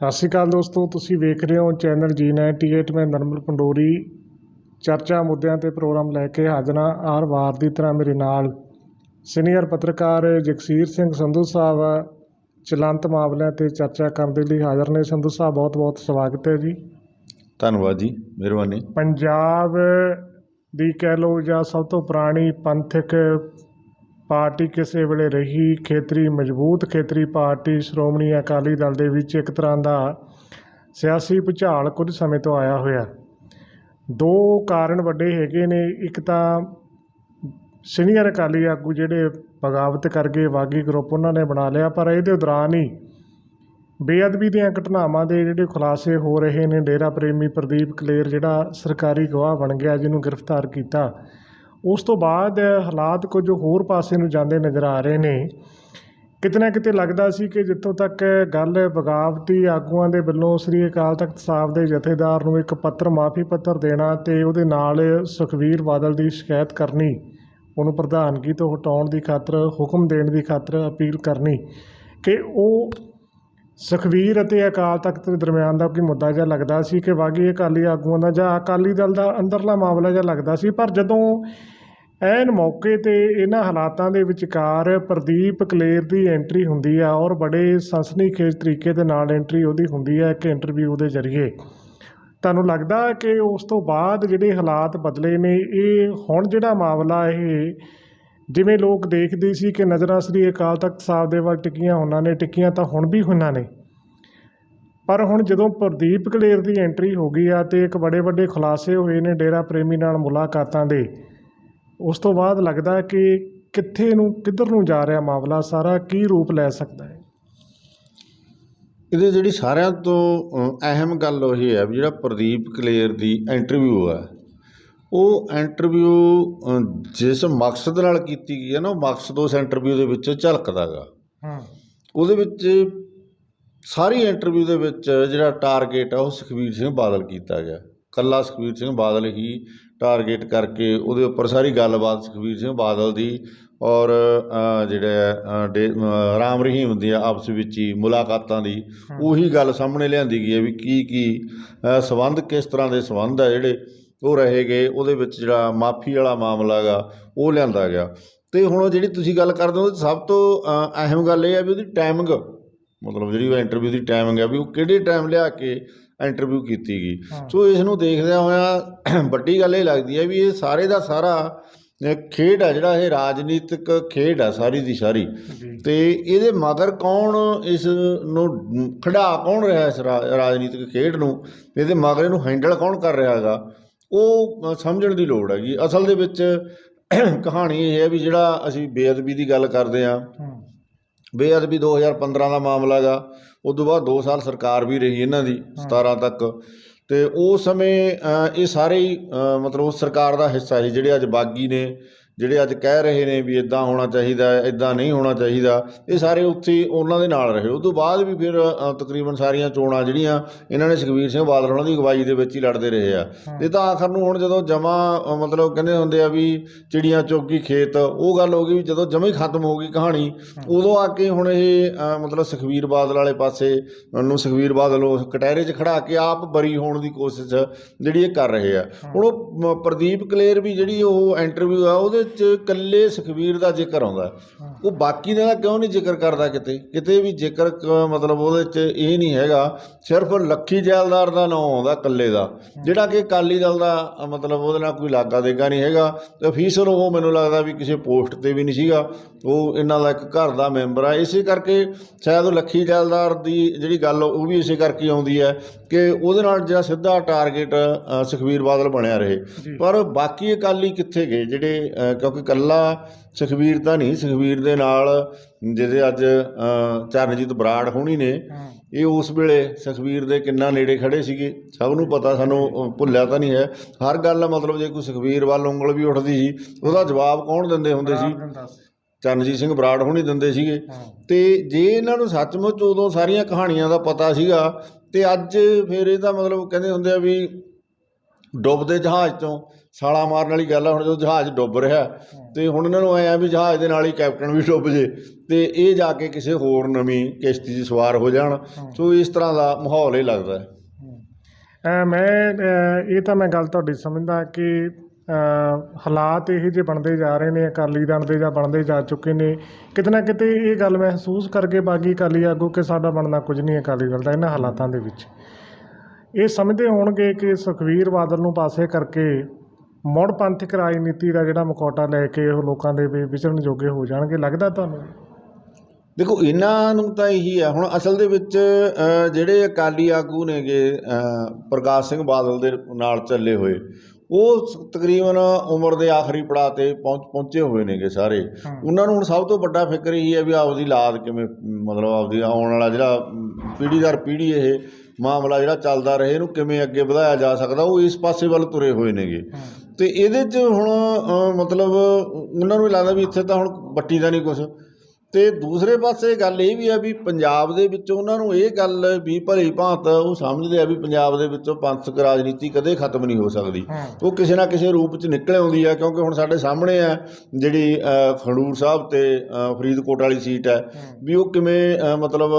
ਸਤਿ ਸ਼੍ਰੀ ਅਕਾਲ ਦੋਸਤੋ ਤੁਸੀਂ ਵੇਖ ਰਹੇ ਹੋ ਚੈਨਲ G98 ਮੈਂ ਨਰਮਲ ਪੰਡੋਰੀ। ਚਰਚਾ ਮੁੱਦਿਆਂ ਤੇ ਪ੍ਰੋਗਰਾਮ ਲੈ ਕੇ ਹਾਜ਼ਰ ਹਾਂ ਹਰ ਵਾਰ ਦੀ ਤਰ੍ਹਾਂ ਮੇਰੇ ਨਾਲ ਸੀਨੀਅਰ ਪੱਤਰਕਾਰ ਜਗਸੀਰ ਸਿੰਘ ਸੰਧੂ ਸਾਹਿਬ ਚਲੰਤ ਮਾਮਲਿਆਂ ਤੇ ਚਰਚਾ ਕਰਨ ਦੇ ਲਈ ਹਾਜ਼ਰ ਨੇ। ਸੰਧੂ ਸਾਹਿਬ ਬਹੁਤ ਬਹੁਤ ਸਵਾਗਤ ਹੈ ਜੀ। ਧੰਨਵਾਦ ਜੀ ਮਿਹਰਬਾਨੀ। ਪੰਜਾਬ ਦੀ ਕਹਿ ਲਓ ਜਾਂ ਸਭ ਤੋਂ ਪੁਰਾਣੀ ਪੰਥਕ ਪਾਰਟੀ ਕਿਸੇ ਵੇਲੇ ਰਹੀ ਖੇਤਰੀ ਮਜ਼ਬੂਤ ਖੇਤਰੀ ਪਾਰਟੀ ਸ਼੍ਰੋਮਣੀ ਅਕਾਲੀ ਦਲ ਦੇ ਵਿੱਚ ਇੱਕ ਤਰ੍ਹਾਂ ਦਾ ਸਿਆਸੀ ਭੁਚਾਲ ਕੁਝ ਸਮੇਂ ਤੋਂ ਆਇਆ ਹੋਇਆ। ਦੋ ਕਾਰਨ ਵੱਡੇ ਹੈਗੇ ਨੇ, ਇੱਕ ਤਾਂ ਸੀਨੀਅਰ ਅਕਾਲੀ ਆਗੂ ਜਿਹੜੇ ਬਗਾਵਤ ਕਰ ਗਏ ਬਾਗੀ ਗਰੁੱਪ ਉਹਨਾਂ ਨੇ ਬਣਾ ਲਿਆ, ਪਰ ਇਹਦੇ ਦੌਰਾਨ ਹੀ ਬੇਅਦਬੀ ਦੀਆਂ ਘਟਨਾਵਾਂ ਦੇ ਜਿਹੜੇ ਖੁਲਾਸੇ ਹੋ ਰਹੇ ਨੇ, ਡੇਰਾ ਪ੍ਰੇਮੀ ਪ੍ਰਦੀਪ ਕਲੇਰ ਜਿਹੜਾ ਸਰਕਾਰੀ ਗਵਾਹ ਬਣ ਗਿਆ, ਜਿਹਨੂੰ ਗ੍ਰਿਫਤਾਰ ਕੀਤਾ। ਉਸ ਤੋਂ ਬਾਅਦ ਹਾਲਾਤ ਕੁਝ ਹੋਰ ਪਾਸੇ ਨੂੰ ਜਾਂਦੇ ਨਜ਼ਰ ਆ ਰਹੇ ਨੇ। ਕਿਤੇ ਨਾ ਕਿਤੇ ਲੱਗਦਾ ਸੀ ਕਿ ਜਿੱਥੋਂ ਤੱਕ ਗੱਲ ਬਗਾਵਤੀ ਆਗੂਆਂ ਦੇ ਵੱਲੋਂ ਸ੍ਰੀ ਅਕਾਲ ਤਖਤ ਸਾਹਿਬ ਦੇ ਜਥੇਦਾਰ ਨੂੰ ਇੱਕ ਪੱਤਰ ਮਾਫੀ ਪੱਤਰ ਦੇਣਾ ਤੇ ਉਹਦੇ ਨਾਲ ਸੁਖਵੀਰ ਬਾਦਲ ਦੀ ਸ਼ਿਕਾਇਤ ਕਰਨੀ, ਉਹਨੂੰ ਪ੍ਰਧਾਨਗੀ ਤੋਂ ਹਟਾਉਣ ਦੀ ਖਾਤਰ, ਹੁਕਮ ਦੇਣ ਦੀ ਖਾਤਰ ਅਪੀਲ ਕਰਨੀ, ਕਿ ਉਹ ਸੁਖਬੀਰ ਅਤੇ ਅਕਾਲ ਤਖਤ ਦੇ ਦਰਮਿਆਨ ਦਾ ਕੋਈ ਮੁੱਦਾ ਜਿਹਾ ਲੱਗਦਾ ਸੀ ਕਿ ਵਾਗੀ ਅਕਾਲੀ ਆਗੂਆਂ ਦਾ ਜਾਂ ਅਕਾਲੀ ਦਲ ਦਾ ਅੰਦਰਲਾ ਮਾਮਲਾ ਜਿਹਾ ਲੱਗਦਾ ਸੀ, ਪਰ ਜਦੋਂ ਐਨ ਮੌਕੇ ਤੇ ਇਹਨਾਂ ਹਾਲਾਤਾਂ ਦੇ ਵਿਚਕਾਰ ਪ੍ਰਦੀਪ ਕਲੇਰ ਦੀ ਐਂਟਰੀ ਹੁੰਦੀ ਆ ਔਰ ਬੜੇ ਸਨਸਨੀਖੇਜ਼ ਤਰੀਕੇ ਦੇ ਨਾਲ ਐਂਟਰੀ ਉਹਦੀ ਹੁੰਦੀ ਹੈ ਇੱਕ ਇੰਟਰਵਿਊ ਦੇ ਜ਼ਰੀਏ, ਤੁਹਾਨੂੰ ਲੱਗਦਾ ਕਿ ਉਸ ਤੋਂ ਬਾਅਦ ਜਿਹੜੇ ਹਾਲਾਤ ਬਦਲੇ ਨੇ, ਇਹ ਹੁਣ ਜਿਹੜਾ ਮਾਮਲਾ ਇਹ ਜਿਵੇਂ ਲੋਕ ਦੇਖਦੇ ਸੀ ਕਿ ਨਜ਼ਰਾਂ ਸ੍ਰੀ ਅਕਾਲ ਤਖਤ ਸਾਹਿਬ ਦੇ ਵੱਲ ਟਿੱਕੀਆਂ ਉਹਨਾਂ ਨੇ, ਟਿੱਕੀਆਂ ਤਾਂ ਹੁਣ ਵੀ ਉਹਨਾਂ ਨੇ। ਪਰ ਹੁਣ ਜਦੋਂ ਪ੍ਰਦੀਪ ਕਲੇਰ ਦੀ ਐਂਟਰੀ ਹੋ ਗਈ ਆ ਤੇ ਇੱਕ ਬੜੇ ਵੱਡੇ ਖੁਲਾਸੇ ਹੋਏ ਨੇ ਡੇਰਾ ਪ੍ਰੇਮੀ ਨਾਲ ਮੁਲਾਕਾਤਾਂ ਦੇ, ਉਸ ਤੋਂ ਬਾਅਦ ਲੱਗਦਾ ਕਿ ਕਿੱਥੇ ਨੂੰ, ਕਿੱਧਰ ਨੂੰ ਜਾ ਰਿਹਾ ਮਾਮਲਾ, ਸਾਰਾ ਕੀ ਰੂਪ ਲੈ ਸਕਦਾ ਹੈ? ਇਹਦੇ ਜਿਹੜੀ ਸਾਰਿਆਂ ਤੋਂ ਅਹਿਮ ਗੱਲ ਉਹ ਹੈ ਵੀ ਜਿਹੜਾ ਪ੍ਰਦੀਪ ਕਲੇਰ ਦੀ ਇੰਟਰਵਿਊ ਆ ਉਹ ਇੰਟਰਵਿਊ ਜਿਸ ਮਕਸਦ ਨਾਲ ਕੀਤੀ ਗਈ ਹੈ ਨਾ ਉਹ ਮਕਸਦ ਉਸ ਇੰਟਰਵਿਊ ਦੇ ਵਿੱਚ ਝਲਕਦਾ ਗਾ। ਹਾਂ। ਉਹਦੇ ਵਿੱਚ ਸਾਰੀ ਇੰਟਰਵਿਊ ਦੇ ਵਿੱਚ ਜਿਹੜਾ ਟਾਰਗੇਟ ਆ ਉਹ ਸੁਖਬੀਰ ਸਿੰਘ ਬਾਦਲ ਕੀਤਾ ਗਿਆ। ਕੱਲਾ ਸੁਖਬੀਰ ਸਿੰਘ ਬਾਦਲ ਹੀ ਟਾਰਗੇਟ ਕਰਕੇ ਉਹਦੇ ਉੱਪਰ ਸਾਰੀ ਗੱਲਬਾਤ ਸੁਖਬੀਰ ਸਿੰਘ ਬਾਦਲ ਦੀ ਔਰ ਜਿਹੜਾ ਰਾਮ ਰਹੀਮ ਦੀ ਆਪਸ ਵਿੱਚ ਹੀ ਮੁਲਾਕਾਤਾਂ ਦੀ ਉਹੀ ਗੱਲ ਸਾਹਮਣੇ ਲਿਆਂਦੀ ਗਈ ਹੈ ਵੀ ਕੀ ਕੀ ਸੰਬੰਧ ਕਿਸ ਤਰ੍ਹਾਂ ਦੇ ਸੰਬੰਧ ਆ ਜਿਹੜੇ ਉਹ ਰਹੇ ਗਏ ਉਹਦੇ ਵਿੱਚ ਜਿਹੜਾ ਮਾਫੀ ਵਾਲਾ ਮਾਮਲਾ ਗਾ ਉਹ ਲਿਆਂਦਾ ਗਿਆ। ਤੇ ਹੁਣ ਜਿਹੜੀ ਤੁਸੀਂ ਗੱਲ ਕਰਦੇ ਹੋ ਸਭ ਤੋਂ ਅਹਿਮ ਗੱਲ ਇਹ ਹੈ ਵੀ ਉਹਦੀ ਟਾਈਮਿੰਗ ਮਤਲਬ ਜਿਹੜੀ ਉਹ ਇੰਟਰਵਿਊ ਦੀ ਟਾਈਮਿੰਗ ਹੈ ਵੀ ਉਹ ਕਿਹੜੇ ਟਾਈਮ ਲਿਆ ਕੇ ਇੰਟਰਵਿਊ ਕੀਤੀ ਗਈ। ਸੋ ਇਸ ਨੂੰ ਦੇਖਦਿਆਂ ਹੋਇਆਂ ਵੱਡੀ ਗੱਲ ਇਹ ਲੱਗਦੀ ਹੈ ਵੀ ਇਹ ਸਾਰੇ ਦਾ ਸਾਰਾ ਖੇਡ ਹੈ ਜਿਹੜਾ ਇਹ ਰਾਜਨੀਤਿਕ ਖੇਡ ਹੈ ਸਾਰੀ ਦੀ ਸਾਰੀ। ਤੇ ਇਹਦੇ ਮਗਰ ਕੌਣ ਇਸ ਨੂੰ ਖੜਾ ਕੌਣ ਰਿਹਾ ਇਸ ਰਾਜਨੀਤਿਕ ਖੇਡ ਨੂੰ? ਇਹਦੇ ਮਗਰ ਇਹਨੂੰ ਹੈਂਡਲ ਕੌਣ ਕਰ ਰਿਹਾ ਹੈਗਾ? ਉਹ ਸਮਝਣ ਦੀ ਲੋੜ ਹੈਗੀ। ਅਸਲ ਦੇ ਵਿੱਚ ਕਹਾਣੀ ਇਹ ਹੈ ਵੀ ਜਿਹੜਾ ਅਸੀਂ ਬੇਅਦਬੀ ਦੀ ਗੱਲ ਕਰਦੇ ਹਾਂ ਬੇਅਦਬੀ 2015 ਦਾ ਮਾਮਲਾ ਹੈਗਾ ਉਸ ਤੋਂ ਬਾਅਦ 2 ਸਾਲ ਸਰਕਾਰ ਵੀ ਰਹੀ ਇਹਨਾਂ ਦੀ 17 ਤੱਕ। ਤੇ ਉਸ ਸਮੇਂ ਇਹ ਸਾਰੇ ਹੀ ਮਤਲਬ ਉਸ ਸਰਕਾਰ ਦਾ ਹਿੱਸਾ ਸੀ ਜਿਹੜੇ ਅੱਜ ਬਾਗੀ ਨੇ ਜਿਹੜੇ ਅੱਜ ਕਹਿ ਰਹੇ ਨੇ ਵੀ ਇਦਾਂ ਹੋਣਾ ਚਾਹੀਦਾ ਹੈ ਇਦਾਂ ਨਹੀਂ ਹੋਣਾ ਚਾਹੀਦਾ ਇਹ ਸਾਰੇ ਉੱਥੇ ਉਹਨਾਂ ਦੇ ਨਾਲ ਰਹੇ। ਉਸ ਤੋਂ ਬਾਅਦ ਵੀ ਫਿਰ ਤਕਰੀਬਨ ਸਾਰੀਆਂ ਚੋਣਾਂ ਜਿਹੜੀਆਂ ਇਹਨਾਂ ਨੇ ਸੁਖਬੀਰ ਸਿੰਘ ਬਾਦਲ ਉਹਨਾਂ ਦੀ ਅਗਵਾਈ ਦੇ ਵਿੱਚ ਹੀ ਲੜਦੇ ਰਹੇ ਆ। ਇਹ ਤਾਂ ਆਖਰ ਨੂੰ ਹੁਣ ਜਦੋਂ ਜਮਾ ਮਤਲਬ ਕਹਿੰਦੇ ਹੁੰਦੇ ਆ ਵੀ ਚਿੜੀਆਂ ਚੋਗੀ ਖੇਤ ਉਹ ਗੱਲ ਹੋ ਗਈ ਵੀ ਜਦੋਂ ਜਮਾ ਹੀ ਖਤਮ ਹੋ ਗਈ ਕਹਾਣੀ ਉਦੋਂ ਆ ਕੇ ਹੁਣ ਇਹ ਮਤਲਬ ਸੁਖਬੀਰ ਬਾਦਲ ਵਾਲੇ ਪਾਸੇ ਨੂੰ ਸੁਖਬੀਰ ਬਾਦਲ ਉਸ ਕਟਹਿਰੇ 'ਚ ਖੜਾ ਕੇ ਆਪ ਬਰੀ ਹੋਣ ਦੀ ਕੋਸ਼ਿਸ਼ ਜਿਹੜੀ ਇਹ ਕਰ ਰਹੇ ਆ। ਹੁਣ ਉਹ ਪ੍ਰਦੀਪ ਕਲੇਰ ਵੀ ਜਿਹੜੀ ਉਹ ਇੰਟਰਵਿਊ ਆ ਉਹਦੇ 'ਚ ਇਕੱਲੇ ਸੁਖਬੀਰ ਦਾ ਜ਼ਿਕਰ ਆਉਂਦਾ ਉਹ ਬਾਕੀ ਦਾ ਕਿਉਂ ਨਹੀਂ ਜ਼ਿਕਰ ਕਰਦਾ ਕਿਤੇ? ਕਿਤੇ ਵੀ ਜ਼ਿਕਰ ਮਤਲਬ ਉਹਦੇ 'ਚ ਇਹ ਨਹੀਂ ਹੈਗਾ ਸਿਰਫ ਲੱਖੀ ਜੈਲਦਾਰ ਦਾ ਨਾਮ ਆਉਂਦਾ ਇਕੱਲੇ ਦਾ। ਜਿਹੜਾ ਕਿ ਅਕਾਲੀ ਦਲ ਦਾ ਮਤਲਬ ਉਹਦੇ ਨਾਲ ਕੋਈ ਲਾਗਾ ਦੇਗਾ ਨਹੀਂ ਹੈਗਾ। ਤੇ ਅਫੀਸਰ ਉਹ ਮੈਨੂੰ ਲੱਗਦਾ ਵੀ ਕਿਸੇ ਪੋਸਟ ਤੇ ਵੀ ਨਹੀਂ ਸੀਗਾ। ਉਹ ਇਹਨਾਂ ਦਾ ਇੱਕ ਘਰ ਦਾ ਮੈਂਬਰ ਆ। ਇਸੇ ਕਰਕੇ ਸ਼ਾਇਦ ਉਹ ਲੱਖੀ ਜੈਲਦਾਰ ਦੀ ਜਿਹੜੀ ਗੱਲ ਉਹ ਵੀ ਇਸੇ ਕਰਕੇ ਆਉਂਦੀ ਹੈ ਕਿ ਉਹਦੇ ਨਾਲ ਜਿਹੜਾ ਸਿੱਧਾ ਟਾਰਗੇਟ ਅ, ਸੁਖਬੀਰ ਬਾਦਲ ਬਣਿਆ ਰਹੇ। ਪਰ ਬਾਕੀ ਅਕਾਲੀ ਕਿੱਥੇ ਗਏ? ਜਿਹੜੇ ਕਿਉਂਕਿ ਕੱਲਾ ਸੁਖਬੀਰ ਤਾਂ ਨਹੀਂ ਸੁਖਬੀਰ ਦੇ ਨਾਲ ਜਿਹਦੇ ਅੱਜ ਚਰਨਜੀਤ ਬਰਾੜ ਹੋਣੀ ਨੇ ਇਹ ਉਸ ਵੇਲੇ ਸੁਖਬੀਰ ਦੇ ਕਿੰਨਾ ਨੇੜੇ ਖੜੇ ਸੀਗੇ ਸਭ ਨੂੰ ਪਤਾ ਸਾਨੂੰ ਭੁੱਲਿਆ ਤਾਂ ਨਹੀਂ ਹੈ। ਹਰ ਗੱਲ ਮਤਲਬ ਜੇ ਕੋਈ ਸੁਖਬੀਰ ਵੱਲ ਉਂਗਲ ਵੀ ਉੱਠਦੀ ਸੀ ਉਹਦਾ ਜਵਾਬ ਕੌਣ ਦਿੰਦੇ ਹੁੰਦੇ ਸੀ? ਚਰਨਜੀਤ ਸਿੰਘ ਬਰਾੜ ਹੋਣੀ ਦਿੰਦੇ ਸੀਗੇ। ਤੇ ਜੇ ਇਹਨਾਂ ਨੂੰ ਸੱਚਮੁੱਚ ਉਦੋਂ ਸਾਰੀਆਂ ਕਹਾਣੀਆਂ ਦਾ ਪਤਾ ਸੀਗਾ ਤੇ ਅੱਜ ਫਿਰ ਇਹਦਾ ਮਤਲਬ ਕਹਿੰਦੇ ਹੁੰਦੇ ਆ ਵੀ ਡੁੱਬਦੇ ਜਹਾਜ਼ ਤੋਂ ਛਾਲਾਂ ਮਾਰਨ ਵਾਲੀ ਗੱਲ ਆ, ਹੁਣ ਜਦੋਂ ਜਹਾਜ਼ ਡੁੱਬ ਰਿਹਾ ਤੇ ਹੁਣ ਇਹਨਾਂ ਨੂੰ ਐ ਆ ਵੀ ਜਹਾਜ਼ ਦੇ ਨਾਲ ਹੀ ਕੈਪਟਨ ਵੀ ਡੁੱਬ ਜੇ, ਤੇ ਇਹ ਜਾ ਕੇ ਕਿਸੇ ਹੋਰ ਨਵੀਂ ਕਿਸ਼ਤੀ 'ਚ ਸਵਾਰ ਹੋ ਜਾਣ। ਸੋ ਇਸ ਤਰ੍ਹਾਂ ਦਾ ਮਾਹੌਲ ਇਹ ਲੱਗਦਾ ਹੈ। ਮੈਂ ਇਹ ਤਾਂ ਮੈਂ ਗੱਲ ਤੁਹਾਡੀ ਸਮਝਦਾ ਕਿ ਹਾਲਾਤ ਇਹ ਜਿਹੇ ਬਣਦੇ ਜਾ ਰਹੇ ਨੇ, ਅਕਾਲੀ ਦਲ ਦੇ ਜਾਂ ਬਣਦੇ ਜਾ ਚੁੱਕੇ ਨੇ, ਕਿਤੇ ਨਾ ਕਿਤੇ ਇਹ ਗੱਲ ਮਹਿਸੂਸ ਕਰਕੇ ਬਾਗੀ ਅਕਾਲੀ ਆਗੂ ਕਿ ਸਾਡਾ ਬਣਨਾ ਕੁਝ ਨਹੀਂ ਅਕਾਲੀ ਦਲ ਦਾ ਇਹਨਾਂ ਹਾਲਾਤਾਂ ਦੇ ਵਿੱਚ। ਇਹ ਸਮਝਦੇ ਹੋਣਗੇ ਕਿ ਸੁਖਵੀਰ ਬਾਦਲ ਨੂੰ ਪਾਸੇ ਕਰਕੇ ਮੁੜ ਪੰਥਕ ਰਾਜਨੀਤੀ ਦਾ ਜਿਹੜਾ ਮੁਖੌਟਾ ਲੈ ਕੇ ਉਹ ਲੋਕਾਂ ਦੇ ਵਿੱਚ ਵਿਚਰਨ ਜੋਗੇ ਹੋ ਜਾਣਗੇ ਲੱਗਦਾ ਤੁਹਾਨੂੰ? ਦੇਖੋ ਇਹਨਾਂ ਨੂੰ ਤਾਂ ਇਹੀ ਹੈ ਹੁਣ ਅਸਲ ਦੇ ਵਿੱਚ ਜਿਹੜੇ ਅਕਾਲੀ ਆਗੂ ਨੇਗੇ ਪ੍ਰਕਾਸ਼ ਸਿੰਘ ਬਾਦਲ ਦੇ ਨਾਲ ਚੱਲੇ ਹੋਏ ਉਹ ਤਕਰੀਬਨ ਉਮਰ ਦੇ ਆਖਰੀ ਪੜਾਅ ਤੇ ਪਹੁੰਚ ਪਹੁੰਚੇ ਹੋਏ ਨੇਗੇ ਸਾਰੇ। ਉਹਨਾਂ ਨੂੰ ਹੁਣ ਸਭ ਤੋਂ ਵੱਡਾ ਫਿਕਰ ਇਹੀ ਹੈ ਵੀ ਆਪਦੀ ਲਾਦ ਕਿਵੇਂ ਮਤਲਬ ਆਪਦੀ ਆਉਣ ਵਾਲਾ ਜਿਹੜਾ ਪੀੜ੍ਹੀ ਦਰ ਪੀੜ੍ਹੀ ਇਹ ਮਾਮਲਾ ਜਿਹੜਾ ਚੱਲਦਾ ਰਹੇ ਇਹਨੂੰ ਕਿਵੇਂ ਅੱਗੇ ਵਧਾਇਆ ਜਾ ਸਕਦਾ ਉਹ ਇਸ ਪਾਸੇ ਵੱਲ ਤੁਰੇ ਹੋਏ ਨੇਗੇ। ਅਤੇ ਇਹਦੇ 'ਚ ਹੁਣ ਮਤਲਬ, ਉਹਨਾਂ ਨੂੰ ਲੱਗਦਾ ਵੀ ਇੱਥੇ ਤਾਂ ਹੁਣ ਬੱਟੀ ਦਾ ਨਹੀਂ ਕੁਛ। ਤੇ ਦੂਸਰੇ ਪਾਸੇ ਗੱਲ ਇਹ ਵੀ ਆ ਵੀ ਪੰਜਾਬ ਦੇ ਵਿੱਚ ਉਹਨਾਂ ਨੂੰ ਇਹ ਗੱਲ ਵੀ ਭਲੀ ਭਾਂਤ ਉਹ ਸਮਝਦੇ ਆ ਵੀ ਪੰਜਾਬ ਦੇ ਵਿੱਚੋਂ ਪੰਥਕ ਰਾਜਨੀਤੀ ਕਦੇ ਖਤਮ ਨਹੀਂ ਹੋ ਸਕਦੀ। ਉਹ ਕਿਸੇ ਨਾ ਕਿਸੇ ਰੂਪ 'ਚ ਨਿਕਲ ਆਉਂਦੀ ਆ ਕਿਉਂਕਿ ਹੁਣ ਸਾਡੇ ਸਾਹਮਣੇ ਆ ਜਿਹੜੀ ਖਡੂਰ ਸਾਹਿਬ ਤੇ ਫਰੀਦਕੋਟ ਵਾਲੀ ਸੀਟ ਹੈ। ਵੀ ਉਹ ਕਿਵੇਂ ਮਤਲਬ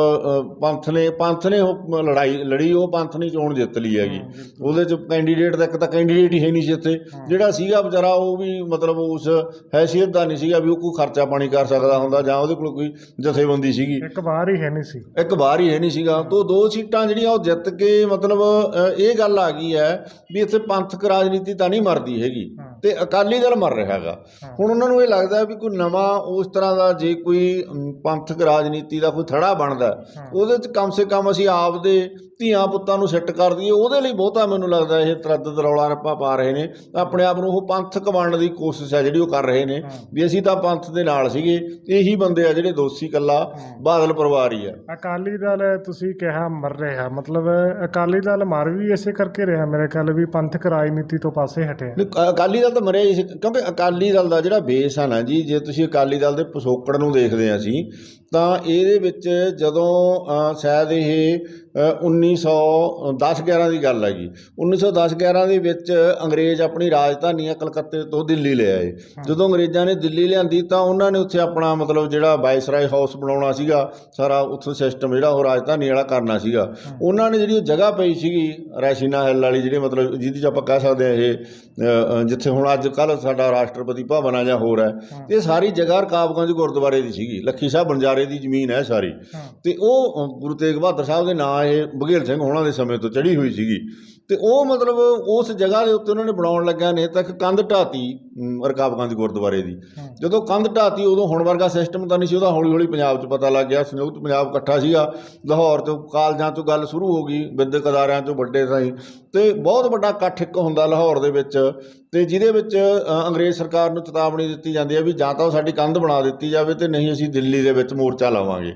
ਪੰਥ ਨੇ ਪੰਥ ਨੇ ਉਹ ਲੜਾਈ ਲੜੀ ਉਹ ਪੰਥ ਨੇ ਚੋਣ ਜਿੱਤ ਲਈ ਹੈਗੀ। ਉਹਦੇ 'ਚ ਕੈਂਡੀਡੇਟ ਦਾ ਇੱਕ ਤਾਂ ਕੈਂਡੀਡੇਟ ਹੀ ਹੈ ਨਹੀਂ ਸੀ ਇੱਥੇ। ਜਿਹੜਾ ਸੀਗਾ ਵਿਚਾਰਾ ਉਹ ਵੀ ਮਤਲਬ ਉਸ ਹੈਸੀਅਤ ਦਾ ਨਹੀਂ ਸੀਗਾ ਵੀ ਉਹ ਕੋਈ ਖਰਚਾ ਪਾਣੀ ਕਰ ਸਕਦਾ ਹੁੰਦਾ ਜਾਂ ਉਹਦੇ ਕੋਲ ਕੋਈ ਜਥੇਬੰਦੀ ਸੀਗੀ ਇੱਕ ਵਾਰ ਹੀ ਹੈ ਨਹੀਂ ਸੀ ਇੱਕ ਵਾਰ ਹੀ ਹੈ ਨਹੀਂ ਸੀਗਾ ਤੋਂ ਦੋ ਸੀਟਾਂ ਜਿਹੜੀਆਂ ਉਹ ਜਿੱਤ ਕੇ ਮਤਲਬ ਇਹ ਗੱਲ ਆ ਗਈ ਹੈ ਵੀ ਇੱਥੇ ਪੰਥਕ ਰਾਜਨੀਤੀ ਤਾਂ ਨਹੀਂ ਮਰਦੀ ਹੈਗੀ। ਤੇ ਅਕਾਲੀ ਦਲ ਮਰ ਰਿਹਾ ਹੈਗਾ। ਹੁਣ ਉਹਨਾਂ ਨੂੰ ਇਹ ਲੱਗਦਾ ਵੀ ਕੋਈ ਨਵਾਂ ਉਸ ਤਰ੍ਹਾਂ ਦਾ ਜੇ ਕੋਈ ਪੰਥਕ ਰਾਜਨੀਤੀ ਦਾ ਕੋਈ ਥੜਾ ਬਣਦਾ। ਉਹਦੇ 'ਚ ਕਮ ਸੇ ਕਮ ਅਸੀਂ ਆਪ ਦੇ ਧੀਆਂ ਪੁੱਤਾਂ ਨੂੰ ਸਿੱਟ ਕਰ ਦਈਏ ਉਹਦੇ ਲਈ ਬਹੁਤਾ ਮੈਨੂੰ ਲੱਗਦਾ ਇਹ ਤਰੱਦਦ ਰੌਲਾ ਰੱਪਾ ਪਾ ਰਹੇ ਨੇ। ਆਪਣੇ ਆਪ ਨੂੰ ਉਹ ਪੰਥਕ ਬਣਨ ਦੀ ਕੋਸ਼ਿਸ਼ ਹੈ ਜਿਹੜੀ ਉਹ ਕਰ ਰਹੇ ਨੇ। ਹਾਂ। ਵੀ ਅਸੀਂ ਤਾਂ ਪੰਥ ਦੇ ਨਾਲ ਸੀਗੇ ਇਹੀ ਬੰਦੇ ਆ ਜਿਹੜੇ ਦੋਸ਼ੀ ਕੱਲਾ ਹਾਂ। ਬਾਦਲ ਪਰਿਵਾਰ ਹੀ ਆ। ਅਕਾਲੀ ਦਲ ਤੁਸੀਂ ਕਿਹਾ ਮਰ ਰਿਹਾ। ਮਤਲਬ ਅਕਾਲੀ ਦਲ ਮਰ ਵੀ ਇਸੇ ਕਰਕੇ ਰਿਹਾ ਮੇਰੇ ਖਿਆਲ ਵੀ ਪੰਥਕ ਰਾਜਨੀਤੀ ਤੋਂ ਪਾਸੇ ਹਟਿਆ ਅਕਾਲੀ ਦਲ ਤਾਂ ਮਰਿਆ ਹੀ ਕਿਉਂਕਿ ਅਕਾਲੀ ਦਲ ਦਾ ਜਿਹੜਾ ਬੇਸ ਆ ਨਾ ਜੀ ਜੇ ਤੁਸੀਂ ਅਕਾਲੀ ਦਲ ਦੇ ਪਿਛੋਕੜ ਨੂੰ ਦੇਖਦੇ ਆ ਅਸੀਂ ਤਾਂ ਇਹਦੇ ਵਿੱਚ ਜਦੋਂ ਸ਼ਾਇਦ ਇਹ ਅ, 1910-11 ਦੀ ਗੱਲ ਹੈਗੀ। 1910-11 ਦੇ ਵਿੱਚ ਅੰਗਰੇਜ਼ ਆਪਣੀ ਰਾਜਧਾਨੀ ਆ ਕਲਕੱਤੇ ਤੋਂ ਦਿੱਲੀ ਲੈ ਆਏ। ਜਦੋਂ ਅੰਗਰੇਜ਼ਾਂ ਨੇ ਦਿੱਲੀ ਲਿਆਂਦੀ ਤਾਂ ਉਹਨਾਂ ਨੇ ਉੱਥੇ ਆਪਣਾ ਮਤਲਬ ਜਿਹੜਾ ਵਾਇਸਰਾਏ ਹਾਊਸ ਬਣਾਉਣਾ ਸੀਗਾ ਸਾਰਾ ਉੱਥੋਂ ਸਿਸਟਮ ਜਿਹੜਾ ਉਹ ਰਾਜਧਾਨੀ ਵਾਲਾ ਕਰਨਾ ਸੀਗਾ। ਉਹਨਾਂ ਨੇ ਜਿਹੜੀ ਉਹ ਜਗ੍ਹਾ ਪਈ ਸੀਗੀ ਰੈਸ਼ੀਨਾ ਹਿੱਲ ਵਾਲੀ ਜਿਹੜੀ ਮਤਲਬ ਜਿਹਦੀ 'ਚ ਆਪਾਂ ਕਹਿ ਸਕਦੇ ਆ ਇਹ ਜਿੱਥੇ ਹੁਣ ਅੱਜ ਕੱਲ੍ਹ ਸਾਡਾ ਰਾਸ਼ਟਰਪਤੀ ਭਵਨ ਆ ਜਾਂ ਹੋਰ ਹੈ। ਇਹ ਸਾਰੀ ਜਗ੍ਹਾ ਰਕਾਬਗੰਜ ਗੁਰਦੁਆਰੇ ਦੀ ਸੀਗੀ ਲੱਖੀ ਸਾਹਿਬ ਬੰਜਾਰੇ ਦੀ ਜ਼ਮੀਨ ਹੈ ਸਾਰੀ। ਤੇ ਉਹ ਗੁਰੂ ਤੇਗ ਬਹਾਦਰ ਸਾਹਿਬ ਦੇ ਨਾਂ ਇਹ ਬਘੇਲ ਸਿੰਘ ਹੋਣਾ ਦੇ ਸਮੇਂ ਤੋਂ ਚੜੀ ਹੋਈ ਸੀਗੀ। ਤੇ ਉਹ ਮਤਲਬ ਉਸ ਜਗ੍ਹਾ ਦੇ ਉੱਤੇ ਉਹਨਾਂ ਨੇ ਬਣਾਉਣ ਲੱਗਿਆ ਨੇ ਤੱਕ ਕੰਧ ਢਾਤੀ ਰਕਾਬਗੰਜ ਗੁਰਦੁਆਰੇ ਦੀ। ਜਦੋਂ ਕੰਧ ਢਾਤੀ ਉਦੋਂ ਹੁਣ ਵਰਗਾ ਸਿਸਟਮ ਤਾਂ ਨਹੀਂ ਸੀ ਉਹਦਾ ਹੌਲੀ ਹੌਲੀ ਪੰਜਾਬ 'ਚ ਪਤਾ ਲੱਗ ਗਿਆ ਸੰਯੁਕਤ ਪੰਜਾਬ ਇਕੱਠਾ ਸੀਗਾ। ਲਾਹੌਰ ਤੋਂ ਕਾਲਜਾਂ ਤੋਂ ਗੱਲ ਸ਼ੁਰੂ ਹੋ ਗਈ ਵਿਦਿਅਕ ਅਦਾਰਿਆਂ ਤੋਂ ਵੱਡੇ ਤਾਈਂ ਤੇ ਬਹੁਤ ਵੱਡਾ ਇਕੱਠ ਇੱਕ ਹੁੰਦਾ ਲਾਹੌਰ ਦੇ ਵਿੱਚ ਤੇ ਜਿਹਦੇ ਵਿੱਚ ਅੰਗਰੇਜ਼ ਸਰਕਾਰ ਨੂੰ ਚੇਤਾਵਨੀ ਦਿੱਤੀ ਜਾਂਦੀ ਹੈ ਵੀ ਜਾਂ ਤਾਂ ਉਹ ਸਾਡੀ ਕੰਧ ਬਣਾ ਦਿੱਤੀ ਜਾਵੇ ਤੇ ਨਹੀਂ ਅਸੀਂ ਦਿੱਲੀ ਦੇ ਵਿੱਚ ਮੋਰਚਾ ਲਾਵਾਂਗੇ।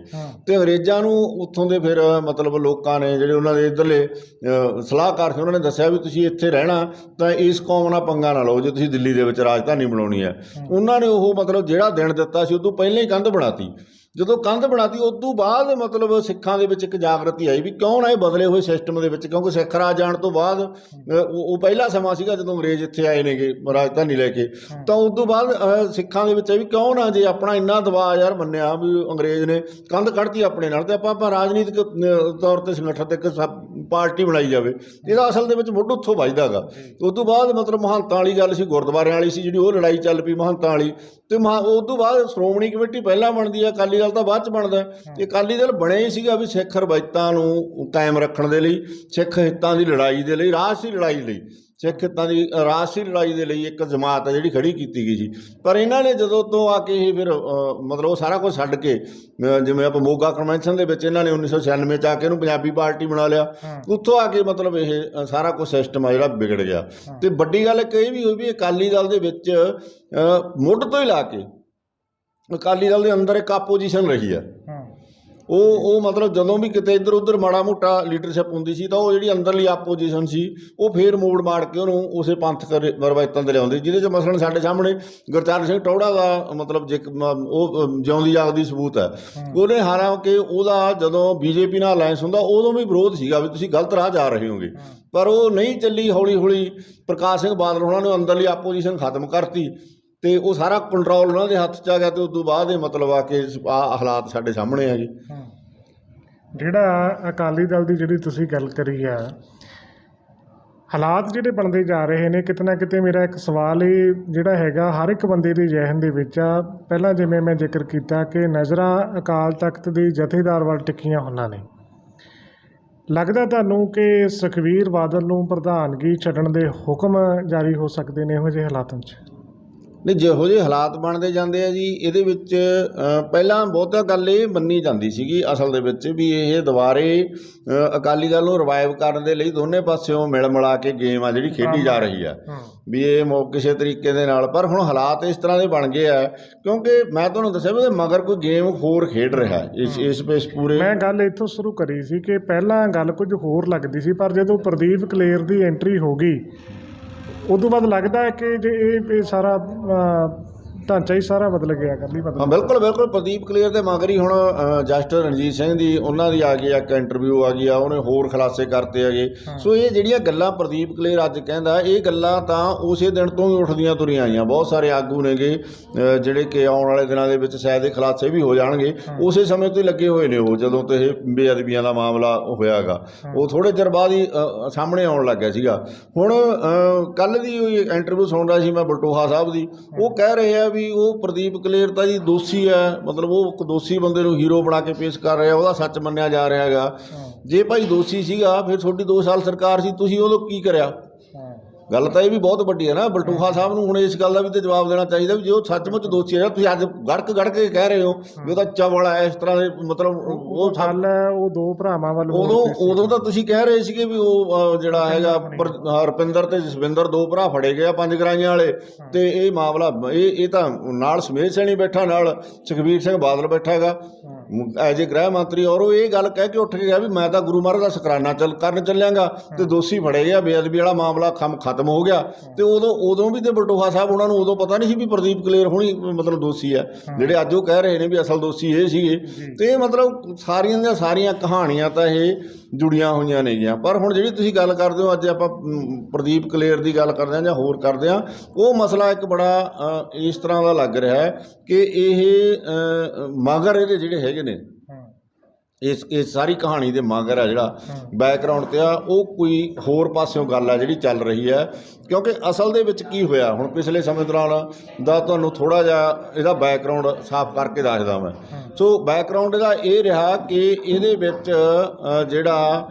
ਤੇ ਅੰਗਰੇਜ਼ਾਂ ਨੂੰ ਉੱਥੋਂ ਦੇ ਫਿਰ ਮਤਲਬ ਲੋਕਾਂ ਨੇ ਜਿਹੜੇ ਉਹਨਾਂ ਦੇ ਇਧਰਲੇ ਸਲਾਹਕਾਰ ਸੀ ਉਹਨਾਂ ਨੇ ਦੱਸਿਆ ਵੀ ਤੁਸੀਂ ਇੱਥੇ ਰਹਿਣਾ ਤਾਂ ਇਸ ਕੌਮ ਨਾਲ ਪੰਗਾ ਨਾ ਲਓ ਜੇ ਤੁਸੀਂ ਦਿੱਲੀ ਦੇ ਵਿੱਚ ਰਾਜਧਾਨੀ ਬਣਾਉਣੀ ਹੈ। ਉਹਨਾਂ ਨੇ ਉਹ ਮਤਲਬ ਜਿਹੜਾ ਦਿਨ ਦਿੱਤਾ ਸੀ ਉਦੋਂ ਪਹਿਲਾਂ ਹੀ ਕੰਧ ਬਣਾਤੀ। ਜਦੋਂ ਕੰਧ ਬਣਾਤੀ ਉਸ ਤੋਂ ਬਾਅਦ ਮਤਲਬ ਸਿੱਖਾਂ ਦੇ ਵਿੱਚ ਇੱਕ ਜਾਗਰਤੀ ਆਈ ਵੀ ਕਿਉਂ ਨਾ ਇਹ ਬਦਲੇ ਹੋਏ ਸਿਸਟਮ ਦੇ ਵਿੱਚ ਕਿਉਂਕਿ ਸਿੱਖ ਰਾਜ ਜਾਣ ਤੋਂ ਬਾਅਦ ਉਹ ਪਹਿਲਾ ਸਮਾਂ ਸੀਗਾ ਜਦੋਂ ਅੰਗਰੇਜ਼ ਇੱਥੇ ਆਏ ਨੇਗੇ ਰਾਜਧਾਨੀ ਲੈ ਕੇ। ਤਾਂ ਉਸ ਤੋਂ ਬਾਅਦ ਸਿੱਖਾਂ ਦੇ ਵਿੱਚ ਇਹ ਵੀ ਕਿਉਂ ਨਾ ਜੇ ਆਪਣਾ ਇੰਨਾ ਦਬਾਅ ਯਾਰ ਮੰਨਿਆ ਵੀ ਅੰਗਰੇਜ਼ ਨੇ ਕੰਧ ਕੱਢਤੀ ਆਪਣੇ ਨਾਲ ਤੇ ਆਪਾਂ ਆਪਾਂ ਰਾਜਨੀਤਿਕ ਤੌਰ ਤੇ ਸੰਗਠਨ ਤੇ ਇੱਕ ਪਾਰਟੀ ਬਣਾਈ ਜਾਵੇ। ਇਹਦਾ ਅਸਲ ਦੇ ਵਿੱਚ ਮੁੱਢ ਉੱਥੋਂ ਵੱਜਦਾਗਾ ਉਸ ਤੋਂ ਬਾਅਦ ਮਤਲਬ ਮਹੰਤਾਂ ਵਾਲੀ ਗੱਲ ਸੀ ਗੁਰਦੁਆਰਿਆਂ ਵਾਲੀ ਸੀ ਜਿਹੜੀ ਉਹ ਲੜਾਈ ਚੱਲ ਪਈ ਮਹੰਤਾਂ ਵਾਲੀ। ਤੇ ਉਸ ਤੋਂ ਬਾਅਦ ਸ਼੍ਰੋਮਣੀ ਕਮੇਟੀ ਪਹਿਲਾਂ ਬਣਦੀ ਆ ਅਕਾਲੀ ਦਲ ਤਾਂ ਬਾਅਦ ਚ ਬਣਦਾ ਹੈ। ਤੇ ਅਕਾਲੀ ਦਲ ਬਣਿਆ ਹੀ ਸੀਗਾ ਵੀ ਸਿੱਖ ਰਵਾਇਤਾਂ ਨੂੰ ਕਾਇਮ ਰੱਖਣ ਦੇ ਲਈ ਸਿੱਖ ਹਿੱਤਾਂ ਦੀ ਲੜਾਈ ਦੇ ਲਈ ਰਾਜਸੀ ਲੜਾਈ ਲਈ। ਸਿੱਖ ਹਿੱਤਾਂ ਦੀ ਰਾਜਸੀ ਲੜਾਈ ਦੇ ਲਈ ਇੱਕ ਜਮਾਤ ਆ ਜਿਹੜੀ ਖੜੀ ਕੀਤੀ ਗਈ ਸੀ। ਪਰ ਇਹਨਾਂ ਨੇ ਜਦੋਂ ਤੋਂ ਆ ਕੇ ਇਹ ਫਿਰ ਮਤਲਬ ਉਹ ਸਾਰਾ ਕੁਝ ਛੱਡ ਕੇ ਜਿਵੇਂ ਆਪਾਂ ਮੋਗਾ ਕਨਵੈਨਸ਼ਨ ਦੇ ਵਿੱਚ ਇਹਨਾਂ ਨੇ 1996 ਚ ਆ ਕੇ ਇਹਨੂੰ ਪੰਜਾਬੀ ਪਾਰਟੀ ਬਣਾ ਲਿਆ। ਹਾਂ। ਉੱਥੋਂ ਆ ਕੇ ਮਤਲਬ ਇਹ ਸਾਰਾ ਕੁਝ ਸਿਸਟਮ ਆ ਜਿਹੜਾ ਵਿਗੜ ਗਿਆ। ਤੇ ਵੱਡੀ ਗੱਲ ਇੱਕ ਇਹ ਵੀ ਹੋਈ ਵੀ ਅਕਾਲੀ ਦਲ ਦੇ ਵਿੱਚ ਮੁੱਢ ਤੋਂ ਹੀ ਲਾ ਕੇ ਅਕਾਲੀ ਦਲ ਦੇ ਅੰਦਰ ਇੱਕ ਆਪੋਜੀਸ਼ਨ ਰਹੀ ਆ ਹਾਂ। ਉਹ ਉਹ ਮਤਲਬ ਜਦੋਂ ਵੀ ਕਿਤੇ ਇੱਧਰ ਉੱਧਰ ਮਾੜਾ ਮੋਟਾ ਲੀਡਰਸ਼ਿਪ ਹੁੰਦੀ ਸੀ ਤਾਂ ਉਹ ਜਿਹੜੀ ਅੰਦਰਲੀ ਆਪੋਜੀਸ਼ਨ ਸੀ ਉਹ ਫੇਰ ਮੋੜ ਮਾਰ ਕੇ ਉਹਨੂੰ ਉਸੇ ਪੰਥਕ ਰ- ਰਵਾਇਤਾਂ ਤੇ ਲਿਆਉਂਦੀ। ਜਿਹਦੇ ਚ ਮਸਲਨ ਸਾਡੇ ਸਾਹਮਣੇ ਗੁਰਚਰਨ ਸਿੰਘ ਟੌੜਾ ਦਾ ਮਤਲਬ ਜੇ ਉਹ ਜਿਉਂਦੀ ਜਾਗਦੀ ਸਬੂਤ ਹੈ। ਉਹਨੇ ਹਾਲਾਂਕਿ ਉਹਦਾ ਜਦੋਂ ਬੀਜੇਪੀ ਨਾਲ ਅਲਾਈਅੰਸ ਹੁੰਦਾ ਉਦੋਂ ਵੀ ਵਿਰੋਧ ਸੀਗਾ ਵੀ ਤੁਸੀਂ ਗਲਤ ਰਾਹ ਜਾ ਰਹੇ ਹੋਗੇ। ਪਰ ਉਹ ਨਹੀਂ ਚੱਲੀ ਹੌਲੀ ਹੌਲੀ ਪ੍ਰਕਾਸ਼ ਸਿੰਘ ਬਾਦਲ ਉਹਨਾਂ ਨੇ ਅੰਦਰਲੀ ਆਪੋਜੀਸ਼ਨ ਖਤਮ ਕਰਤੀ। ਤੇ ਉਹ ਸਾਰਾ ਕੰਟਰੋਲ ਉਹਨਾਂ ਦੇ ਹੱਥ 'ਚ ਆ ਗਿਆ ਤੇ ਉਸ ਤੋਂ ਬਾਅਦ ਇਹ ਮਤਲਬ ਆ ਕਿ ਆ ਹਾਲਾਤ ਸਾਡੇ ਸਾਹਮਣੇ ਆ ਜੀ। ਜਿਹੜਾ ਅਕਾਲੀ ਦਲ ਦੀ ਜਿਹੜੀ ਤੁਸੀਂ ਗੱਲ ਕਰੀ ਆ, ਹਾਲਾਤ ਜਿਹੜੇ ਬਣਦੇ ਜਾ ਰਹੇ ਨੇ, ਕਿਤੇ ਨਾ ਕਿਤੇ ਮੇਰਾ ਇੱਕ ਸਵਾਲ ਇਹ ਜਿਹੜਾ ਹੈਗਾ, ਹਰ ਇੱਕ ਬੰਦੇ ਦੇ ਜ਼ਿਹਨ ਦੇ ਵਿੱਚ ਆ, ਪਹਿਲਾਂ ਜਿਵੇਂ ਮੈਂ ਜ਼ਿਕਰ ਕੀਤਾ ਕਿ ਨਜ਼ਰਾਂ ਅਕਾਲ ਤਖਤ ਦੇ ਜਥੇਦਾਰ ਵੱਲ ਟਿੱਕੀਆਂ ਉਹਨਾਂ ਨੇ। ਲੱਗਦਾ ਤੁਹਾਨੂੰ ਕਿ ਸੁਖਵੀਰ ਬਾਦਲ ਨੂੰ ਪ੍ਰਧਾਨਗੀ ਛੱਡਣ ਦੇ ਹੁਕਮ ਜਾਰੀ ਹੋ ਸਕਦੇ ਨੇ ਇਹੋ ਜਿਹੇ ਹਾਲਾਤਾਂ 'ਚ? ਨਹੀਂ ਜਿਹੋ ਜਿਹੇ ਹਾਲਾਤ ਬਣਦੇ ਜਾਂਦੇ ਆ ਜੀ ਇਹਦੇ ਵਿੱਚ ਪਹਿਲਾਂ ਬਹੁਤਾ ਗੱਲ ਇਹ ਮੰਨੀ ਜਾਂਦੀ ਸੀਗੀ ਅਸਲ ਦੇ ਵਿੱਚ ਵੀ ਇਹ ਦੁਬਾਰੇ ਅਕਾਲੀ ਦਲ ਨੂੰ ਰਿਵਾਈਵ ਕਰਨ ਦੇ ਲਈ ਦੋਨੇ ਪਾਸਿਓਂ ਮਿਲ ਮਿਲਾ ਕੇ ਗੇਮ ਆ ਜਿਹੜੀ ਖੇਡੀ ਜਾ ਰਹੀ ਆ। ਵੀ ਇਹ ਮੋ ਕਿਸੇ ਤਰੀਕੇ ਦੇ ਨਾਲ ਪਰ ਹੁਣ ਹਾਲਾਤ ਇਸ ਤਰ੍ਹਾਂ ਦੇ ਬਣ ਗਏ ਆ ਕਿਉਂਕਿ ਮੈਂ ਤੁਹਾਨੂੰ ਦੱਸਿਆ ਵੀ ਉਹਦੇ ਮਗਰ ਕੋਈ ਗੇਮ ਹੋਰ ਖੇਡ ਰਿਹਾ ਇਸ ਇਸ ਇਸ ਪੂਰੇ। ਮੈਂ ਗੱਲ ਇੱਥੋਂ ਸ਼ੁਰੂ ਕਰੀ ਸੀ ਕਿ ਪਹਿਲਾਂ ਗੱਲ ਕੁਝ ਹੋਰ ਲੱਗਦੀ ਸੀ ਪਰ ਜਦੋਂ ਪ੍ਰਦੀਪ ਕਲੇਰ ਦੀ ਐਂਟਰੀ ਹੋ ਗਈ ਉਦੋਂ ਬਾਅਦ ਲੱਗਦਾ ਹੈ ਕਿ ਜੇ ਇਹ ਇਹ ਸਾਰਾ ਢਾਂਚਾ ਹੀ ਸਾਰਾ ਬਦਲ ਗਿਆ ਕੱਲੀ ਹਾਂ ਬਦਲ ਬਿਲਕੁਲ ਬਿਲਕੁਲ। ਪ੍ਰਦੀਪ ਕਲੀਅਰ ਦੇ ਮਗਰ ਹੀ ਹੁਣ ਜਸਟਰ ਰਣਜੀਤ ਸਿੰਘ ਦੀ ਉਹਨਾਂ ਦੀ ਆ ਗਈ ਇੱਕ ਇੰਟਰਵਿਊ ਆ ਗਈ ਆ ਉਹਨੇ ਹੋਰ ਖੁਲਾਸੇ ਕਰਤੇ ਹੈਗੇ। ਸੋ ਇਹ ਜਿਹੜੀਆਂ ਗੱਲਾਂ ਪ੍ਰਦੀਪ ਕਲੀਅਰ ਅੱਜ ਕਹਿੰਦਾ ਇਹ ਗੱਲਾਂ ਤਾਂ ਉਸੇ ਦਿਨ ਤੋਂ ਹੀ ਉੱਠਦੀਆਂ ਤੁਰੀਆਂ ਆਈਆਂ। ਬਹੁਤ ਸਾਰੇ ਆਗੂ ਨੇਗੇ ਜਿਹੜੇ ਕਿ ਆਉਣ ਵਾਲੇ ਦਿਨਾਂ ਦੇ ਵਿੱਚ ਸ਼ਾਇਦ ਇਹ ਖੁਲਾਸੇ ਵੀ ਹੋ ਜਾਣਗੇ। ਉਸੇ ਸਮੇਂ ਤੋਂ ਹੀ ਲੱਗੇ ਹੋਏ ਨੇ ਉਹ ਜਦੋਂ ਤੋਂ ਇਹ ਬੇਅਦਬੀਆਂ ਦਾ ਮਾਮਲਾ ਹੋਇਆਗਾ। ਉਹ ਥੋੜੇ ਚਿਰ ਬਾਅਦ ਹੀ ਸਾਹਮਣੇ ਆਉਣ ਲੱਗਿਆ ਸੀਗਾ। ਹੁਣ ਕੱਲ ਦੀ ਇੰਟਰਵਿਊ ਸੁਣ ਰਿਹਾ ਸੀ ਮੈਂ ਬਲਟੋਹਾ ਸਾਹਿਬ ਦੀ। ਉਹ ਕਹਿ ਰਹੇ ਆ ਵੀ ਉਹ ਪ੍ਰਦੀਪ ਕਲੇਰ ਤਾਂ ਜੀ ਦੋਸ਼ੀ ਹੈ ਮਤਲਬ ਉਹ ਇੱਕ ਦੋਸ਼ੀ ਬੰਦੇ ਨੂੰ ਹੀਰੋ ਬਣਾ ਕੇ ਪੇਸ਼ ਕਰ ਰਿਹਾ ਉਹਦਾ ਸੱਚ ਮੰਨਿਆ ਜਾ ਰਿਹਾ ਹੈਗਾ। ਜੇ ਭਾਈ ਦੋਸ਼ੀ ਸੀਗਾ ਫਿਰ ਤੁਹਾਡੀ 2 ਸਾਲ ਸਰਕਾਰ ਸੀ ਤੁਸੀਂ ਉਦੋਂ ਕੀ ਕਰਿਆ? ਗੱਲ ਤਾਂ ਇਹ ਵੀ ਬਹੁਤ ਵੱਡੀ ਹੈ ਨਾ ਬਲਟੂਹਾ ਸਾਹਿਬ ਨੂੰ ਹੁਣ ਇਸ ਗੱਲ ਦਾ ਵੀ ਤੇ ਜਵਾਬ ਦੇਣਾ ਚਾਹੀਦਾ ਵੀ ਜੇ ਉਹ ਸੱਚਮੁੱਚ ਦੋਸ਼ੀ ਹੈ ਤੁਸੀਂ ਅੱਜ ਗੜਕ ਗੜਕ ਕੇ ਕਹਿ ਰਹੇ ਹੋ ਵੀ ਉਹਦਾ ਚਵਲ ਹੈ ਇਸ ਤਰ੍ਹਾਂ ਦੇ ਮਤਲਬ ਉਹ ਗੱਲ ਉਹ ਦੋ ਭਰਾਵਾਂ ਵੱਲ ਉਦੋਂ। ਉਦੋਂ ਤਾਂ ਤੁਸੀਂ ਕਹਿ ਰਹੇ ਸੀਗੇ ਵੀ ਉਹ ਜਿਹੜਾ ਹੈਗਾ ਪਰ- ਹਾਂ, ਰੁਪਿੰਦਰ ਤੇ ਜਸਵਿੰਦਰ ਦੋ ਭਰਾ ਫੜੇ ਗਏ ਆ ਪੰਜ ਗਰਾਈਆਂ ਵਾਲੇ ਤੇ ਇਹ ਮਾਮਲਾ ਇਹ ਇਹ ਤਾਂ ਨਾਲ ਸਮੇਤ ਸੈਣੀ ਬੈਠਾ ਨਾਲ ਸੁਖਬੀਰ ਸਿੰਘ ਬਾਦਲ ਬੈਠਾ ਹੈਗਾ। ਐਜ ਏ ਗ੍ਰਹਿ ਮੰਤਰੀ ਔਰ ਉਹ ਇਹ ਗੱਲ ਕਹਿ ਕੇ ਉੱਠ ਕੇ ਗਿਆ ਵੀ ਮੈਂ ਤਾਂ ਗੁਰੂ ਮਹਾਰਾਜ ਦਾ ਸ਼ੁਕਰਾਨਾ ਚੱਲ ਕਰਨ ਚੱਲਿਆਗਾ ਤੇ ਦੋਸ਼ੀ ਫੜੇ ਗਿਆ ਬੇਅਦਬੀ ਵਾਲਾ ਮਾਮਲਾ ਖਮ ਖਤਮ ਹੋ ਗਿਆ। ਤੇ ਉਦੋਂ ਉਦੋਂ ਵੀ ਤੇ ਬਲਟੋਹਾ ਸਾਹਿਬ ਉਹਨਾਂ ਨੂੰ ਉਦੋਂ ਪਤਾ ਨਹੀਂ ਸੀ ਵੀ ਪ੍ਰਦੀਪ ਕਲੇਰ ਹੁਣੀ ਮਤਲਬ ਦੋਸ਼ੀ ਹੈ। ਜਿਹੜੇ ਅੱਜ ਉਹ ਕਹਿ ਰਹੇ ਨੇ ਵੀ ਅਸਲ ਦੋਸ਼ੀ ਇਹ ਸੀਗੇ। ਤੇ ਇਹ ਮਤਲਬ ਸਾਰੀਆਂ ਦੀਆਂ ਸਾਰੀਆਂ ਕਹਾਣੀਆਂ ਤਾਂ ਇਹ ਜੁੜੀਆਂ ਹੋਈਆਂ ਨੇਗੀਆਂ। ਪਰ ਹੁਣ ਜਿਹੜੀ ਤੁਸੀਂ ਗੱਲ ਕਰਦੇ ਹੋ ਅੱਜ ਆਪਾਂ ਪ੍ਰਦੀਪ ਕਲੇਰ ਦੀ ਗੱਲ ਕਰਦੇ ਹਾਂ ਜਾਂ ਹੋਰ ਕਰਦੇ ਹਾਂ ਉਹ ਮਸਲਾ ਇੱਕ ਬੜਾ ਇਸ ਤਰ੍ਹਾਂ ਦਾ ਲੱਗ ਰਿਹਾ ਹੈ ਕਿ ਇਹ ਮਗਰ ਇਹਦੇ ਜਿਹੜੇ ਹੈਗੇ ਨੇ। ਇਸ ਇਸ ਸਾਰੀ ਕਹਾਣੀ ਦੇ ਮਗਰ ਆ ਜਿਹੜਾ ਬੈਕਗ੍ਰਾਉਂਡ ਤੇ ਆ ਉਹ ਕੋਈ ਹੋਰ ਪਾਸਿਓਂ ਗੱਲ ਆ ਜਿਹੜੀ ਚੱਲ ਰਹੀ ਹੈ ਕਿਉਂਕਿ ਅਸਲ ਦੇ ਵਿੱਚ ਕੀ ਹੋਇਆ ਹੁਣ ਪਿਛਲੇ ਸਮੇਂ ਦੌਰਾਨ ਦਾ ਤੁਹਾਨੂੰ ਥੋੜਾ ਜਿਹਾ ਇਹਦਾ ਬੈਕਗ੍ਰਾਉਂਡ ਸਾਫ਼ ਕਰਕੇ ਦੱਸਦਾ ਮੈਂ। ਸੋ ਬੈਕਗ੍ਰਾਉਂਡ ਇਹਦਾ ਇਹ ਰਿਹਾ ਕਿ ਇਹਦੇ ਵਿੱਚ ਜਿਹੜਾ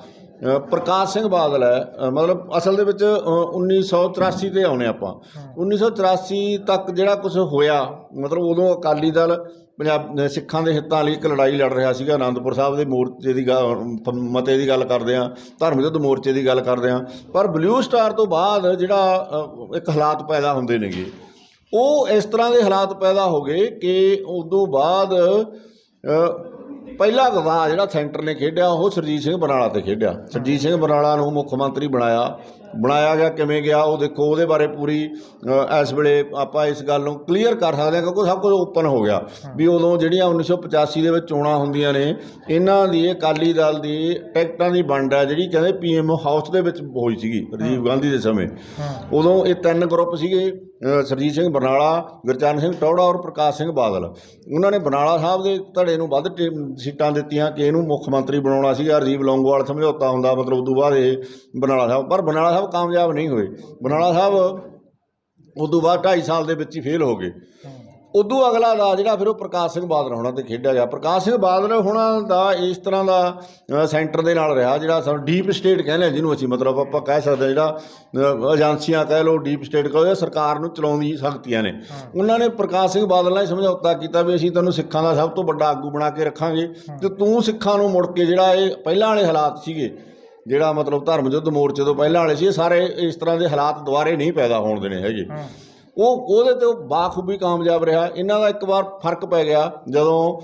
ਪ੍ਰਕਾਸ਼ ਸਿੰਘ ਬਾਦਲ ਹੈ ਮਤਲਬ ਅਸਲ ਦੇ ਵਿੱਚ ਅ, 1983 ਤੇ ਆਉਣੇ ਆਪਾਂ। 1984 ਤੱਕ ਜਿਹੜਾ ਕੁਝ ਹੋਇਆ ਮਤਲਬ ਉਦੋਂ ਅਕਾਲੀ ਦਲ ਪੰਜਾਬ ਸਿੱਖਾਂ ਦੇ ਹਿੱਤਾਂ ਲਈ ਇੱਕ ਲੜਾਈ ਲੜ ਰਿਹਾ ਸੀਗਾ ਆਨੰਦਪੁਰ ਸਾਹਿਬ ਦੇ ਮੋਰਚੇ ਦੀ ਗੱਲ ਮਤੇ ਦੀ ਗੱਲ ਕਰਦੇ ਆ ਧਰਮ ਯੁੱਧ ਮੋਰਚੇ ਦੀ ਗੱਲ ਕਰਦੇ ਆ ਪਰ ਬਲੂ ਸਟਾਰ ਤੋਂ ਬਾਅਦ ਜਿਹੜਾ ਇੱਕ ਹਾਲਾਤ ਪੈਦਾ ਹੁੰਦੇ ਨੇਗੇ। ਉਹ ਇਸ ਤਰ੍ਹਾਂ ਦੇ ਹਾਲਾਤ ਪੈਦਾ ਹੋ ਗਏ ਕਿ ਉਦੋਂ ਬਾਅਦ ਪਹਿਲਾ ਗਵਾ ਜਿਹੜਾ ਸੈਂਟਰ ਨੇ ਖੇਡਿਆ, ਉਹ ਸਰਜੀਤ ਸਿੰਘ ਬਰਨਾਲਾ ਤੇ ਖੇਡਿਆ। ਸਰਜੀਤ ਸਿੰਘ ਬਰਾਲਾ ਨੂੰ ਮੁੱਖ ਮੰਤਰੀ ਬਣਾਇਆ। ਬਣਾਇਆ ਗਿਆ ਕਿਵੇਂ ਗਿਆ ਉਹ ਦੇਖੋ ਉਹਦੇ ਬਾਰੇ ਪੂਰੀ ਇਸ ਵੇਲੇ ਆਪਾਂ ਇਸ ਗੱਲ ਨੂੰ ਕਲੀਅਰ ਕਰ ਸਕਦੇ ਹਾਂ ਕਿਉਂਕਿ ਸਭ ਕੁਝ ਓਪਨ ਹੋ ਗਿਆ। ਵੀ ਉਦੋਂ ਜਿਹੜੀਆਂ 1985 ਦੇ ਵਿੱਚ ਚੋਣਾਂ ਹੁੰਦੀਆਂ ਨੇ ਇਹਨਾਂ ਦੀ ਅਕਾਲੀ ਦਲ ਦੀ ਟਿਕਟਾਂ ਦੀ ਵੰਡ ਹੈ ਜਿਹੜੀ ਕਹਿੰਦੇ ਪੀਐਮ ਹਾਊਸ ਦੇ ਵਿੱਚ ਹੋਈ ਸੀਗੀ ਰਾਜੀਵ ਗਾਂਧੀ ਦੇ ਸਮੇਂ। ਉਦੋਂ ਇਹ ਤਿੰਨ ਗਰੁੱਪ ਸੀਗੇ ਸਰਜੀਤ ਸਿੰਘ ਬਰਨਾਲਾ ਗੁਰਚਰਨ ਸਿੰਘ ਟੌੜਾ ਔਰ ਪ੍ਰਕਾਸ਼ ਸਿੰਘ ਬਾਦਲ। ਉਹਨਾਂ ਨੇ ਬਰਨਾਲਾ ਸਾਹਿਬ ਦੇ ਧੜੇ ਨੂੰ ਵੱਧ ਸੀਟਾਂ ਦਿੱਤੀਆਂ ਕਿ ਇਹਨੂੰ ਮੁੱਖ ਮੰਤਰੀ ਬਣਾਉਣਾ ਸੀਗਾ ਰਾਜੀਵ ਲੌਂਗੋਵਾਲ ਸਮਝੌਤਾ ਹੁੰਦਾ ਮਤਲਬ ਉਦੋਂ ਬਾਅਦ ਇਹ ਬਰਨਾਲਾ ਸਾਹਿਬ ਪਰ ਬਰਨਾਲਾ ਸਾਹਿਬ ਕਾਮਯਾਬ ਨਹੀਂ ਹੋਏ। ਬਰਨਾਲਾ ਸਾਹਿਬ ਉਦੋਂ ਬਾਅਦ 2.5 ਸਾਲ ਦੇ ਵਿੱਚ ਹੀ ਫੇਲ ਹੋ ਗਏ। ਉਦੋਂ ਅਗਲਾ ਦਾ ਜਿਹੜਾ ਫਿਰ ਉਹ ਪ੍ਰਕਾਸ਼ ਸਿੰਘ ਬਾਦਲ ਹੋਣਾ ਤੇ ਖੇਡਿਆ ਗਿਆ। ਪ੍ਰਕਾਸ਼ ਸਿੰਘ ਬਾਦਲ ਹੋਣਾ ਦਾ ਇਸ ਤਰ੍ਹਾਂ ਦਾ ਸੈਂਟਰ ਦੇ ਨਾਲ ਰਿਹਾ ਜਿਹੜਾ ਸਾਨੂੰ ਡੀਪ ਸਟੇਟ ਕਹਿੰਦੇ ਜਿਹਨੂੰ ਅਸੀਂ ਮਤਲਬ ਆਪਾਂ ਕਹਿ ਸਕਦੇ ਹਾਂ ਜਿਹੜਾ ਏਜੰਸੀਆਂ ਕਹਿ ਲਓ ਡੀਪ ਸਟੇਟ ਕਹੋ ਇਹ ਸਰਕਾਰ ਨੂੰ ਚਲਾਉਂਦੀ ਸ਼ਕਤੀਆਂ ਨੇ। ਉਹਨਾਂ ਨੇ ਪ੍ਰਕਾਸ਼ ਸਿੰਘ ਬਾਦਲ ਨਾਲ ਸਮਝੌਤਾ ਕੀਤਾ ਵੀ ਅਸੀਂ ਤੈਨੂੰ ਸਿੱਖਾਂ ਦਾ ਸਭ ਤੋਂ ਵੱਡਾ ਆਗੂ ਬਣਾ ਕੇ ਰੱਖਾਂਗੇ ਤੇ ਤੂੰ ਸਿੱਖਾਂ ਨੂੰ ਮੁੜ ਕੇ ਜਿਹੜਾ ਇਹ ਪਹਿਲਾਂ ਵਾਲੇ ਹਾਲਾਤ ਸੀਗੇ ਜਿਹੜਾ ਮਤਲਬ ਧਰਮ ਯੁੱਧ ਮੋਰਚੇ ਤੋਂ ਪਹਿਲਾਂ ਵਾਲੇ ਸੀ ਇਹ ਸਾਰੇ ਇਸ ਤਰ੍ਹਾਂ ਦੇ ਹਾਲਾਤ ਦੁਬਾਰੇ ਨਹੀਂ ਪੈਦਾ ਹੋਣ ਦੇਣੇ ਹੈਗੇ। ਉਹ ਉਹਦੇ ਤੇ ਬਾਖੂਬੀ ਕਾਮਯਾਬ ਰਿਹਾ। ਇਹਨਾਂ ਦਾ ਇੱਕ ਵਾਰ ਫ਼ਰਕ ਪੈ ਗਿਆ ਜਦੋਂ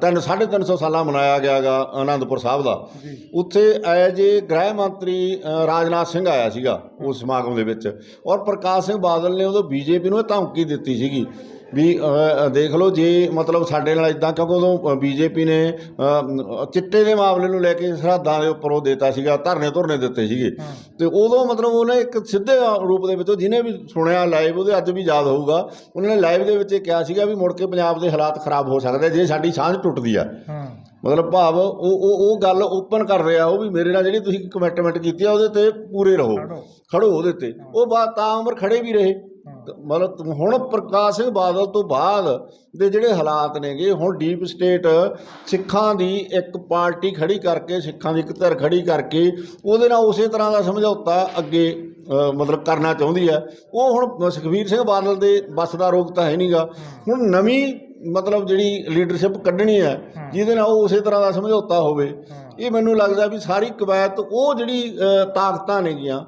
ਤਿੰਨ ਸਾਢੇ ਤਿੰਨ ਸੌ ਸਾਲਾ ਮਨਾਇਆ ਗਿਆਗਾ ਆਨੰਦਪੁਰ ਸਾਹਿਬ ਦਾ। ਜੀ। ਉੱਥੇ ਐਜ ਏ ਗ੍ਰਹਿ ਮੰਤਰੀ ਰਾਜਨਾਥ ਸਿੰਘ ਆਇਆ ਸੀਗਾ ਉਸ ਸਮਾਗਮ ਦੇ ਵਿੱਚ। ਔਰ ਪ੍ਰਕਾਸ਼ ਸਿੰਘ ਬਾਦਲ ਨੇ ਉਦੋਂ ਬੀਜੇਪੀ ਨੂੰ ਧਮਕੀ ਦਿੱਤੀ ਸੀਗੀ। ਵੀ ਦੇਖ ਲਓ ਜੇ ਮਤਲਬ ਸਾਡੇ ਨਾਲ ਇਦਾਂ ਕਿਉਂਕਿ ਉਦੋਂ ਬੀਜੇਪੀ ਨੇ ਚਿੱਟੇ ਦੇ ਮਾਮਲੇ ਨੂੰ ਲੈ ਕੇ ਸਰਹੱਦਾਂ ਦੇ ਉੱਪਰ ਉਹ ਦੇਤਾ ਸੀਗਾ ਧਰਨੇ ਧੁਰਨੇ ਦਿੱਤੇ ਸੀਗੇ। ਤੇ ਉਦੋਂ ਮਤਲਬ ਉਹਨੇ ਇੱਕ ਸਿੱਧੇ ਰੂਪ ਦੇ ਵਿੱਚ ਜਿਹਨੇ ਵੀ ਸੁਣਿਆ ਲਾਈਵ ਉਹਦੇ ਅੱਜ ਵੀ ਯਾਦ ਹੋਊਗਾ ਉਹਨਾਂ ਨੇ ਲਾਈਵ ਦੇ ਵਿੱਚ ਇਹ ਕਿਹਾ ਸੀਗਾ ਵੀ ਮੁੜ ਕੇ ਪੰਜਾਬ ਦੇ ਹਾਲਾਤ ਖਰਾਬ ਹੋ ਸਕਦੇ ਜੇ ਸਾਡੀ ਸਾਂਝ ਟੁੱਟਦੀ ਆ। ਮਤਲਬ ਭਾਵ ਉਹ ਉਹ ਉਹ ਗੱਲ ਓਪਨ ਕਰ ਰਿਹਾ ਉਹ ਵੀ ਮੇਰੇ ਨਾਲ ਜਿਹੜੀ ਤੁਸੀਂ ਕਮਿਟਮੈਂਟ ਕੀਤੀ ਆ ਉਹਦੇ ਤੇ ਪੂਰੇ ਰਹੋ ਖੜੋ। ਉਹਦੇ ਤੇ। ਉਹ ਬਾਤ ਤਾਂ ਉਮਰ ਖੜੇ ਵੀ ਰਹੇ। ਮਤਲਬ ਹੁਣ ਪ੍ਰਕਾਸ਼ ਸਿੰਘ ਬਾਦਲ ਤੋਂ ਬਾਅਦ ਦੇ ਜਿਹੜੇ ਹਾਲਾਤ ਨੇਗੇ ਹੁਣ ਡੀਪ ਸਟੇਟ ਸਿੱਖਾਂ ਦੀ ਇੱਕ ਪਾਰਟੀ ਖੜੀ ਕਰਕੇ ਸਿੱਖਾਂ ਦੀ ਇੱਕ ਧਿਰ ਖੜੀ ਕਰਕੇ ਉਹਦੇ ਨਾਲ ਉਸੇ ਤਰ੍ਹਾਂ ਦਾ ਸਮਝੌਤਾ ਅੱਗੇ ਮਤਲਬ ਕਰਨਾ ਚਾਹੁੰਦੀ ਹੈ। ਉਹ ਹੁਣ ਸੁਖਬੀਰ ਸਿੰਘ ਬਾਦਲ ਦੇ ਬਸ ਦਾ ਰੋਗ ਤਾਂ ਹੈ ਨਹੀਂਗਾ। ਹੁਣ ਨਵੀਂ ਮਤਲਬ ਜਿਹੜੀ ਲੀਡਰਸ਼ਿਪ ਕੱਢਣੀ ਹੈ ਜਿਹਦੇ ਨਾਲ ਉਹ ਉਸੇ ਤਰ੍ਹਾਂ ਦਾ ਸਮਝੌਤਾ ਹੋਵੇ। ਇਹ ਮੈਨੂੰ ਲੱਗਦਾ ਵੀ ਸਾਰੀ ਕਵਾਇਤ ਉਹ ਜਿਹੜੀ ਤਾਕਤਾਂ ਨੇਗੀਆਂ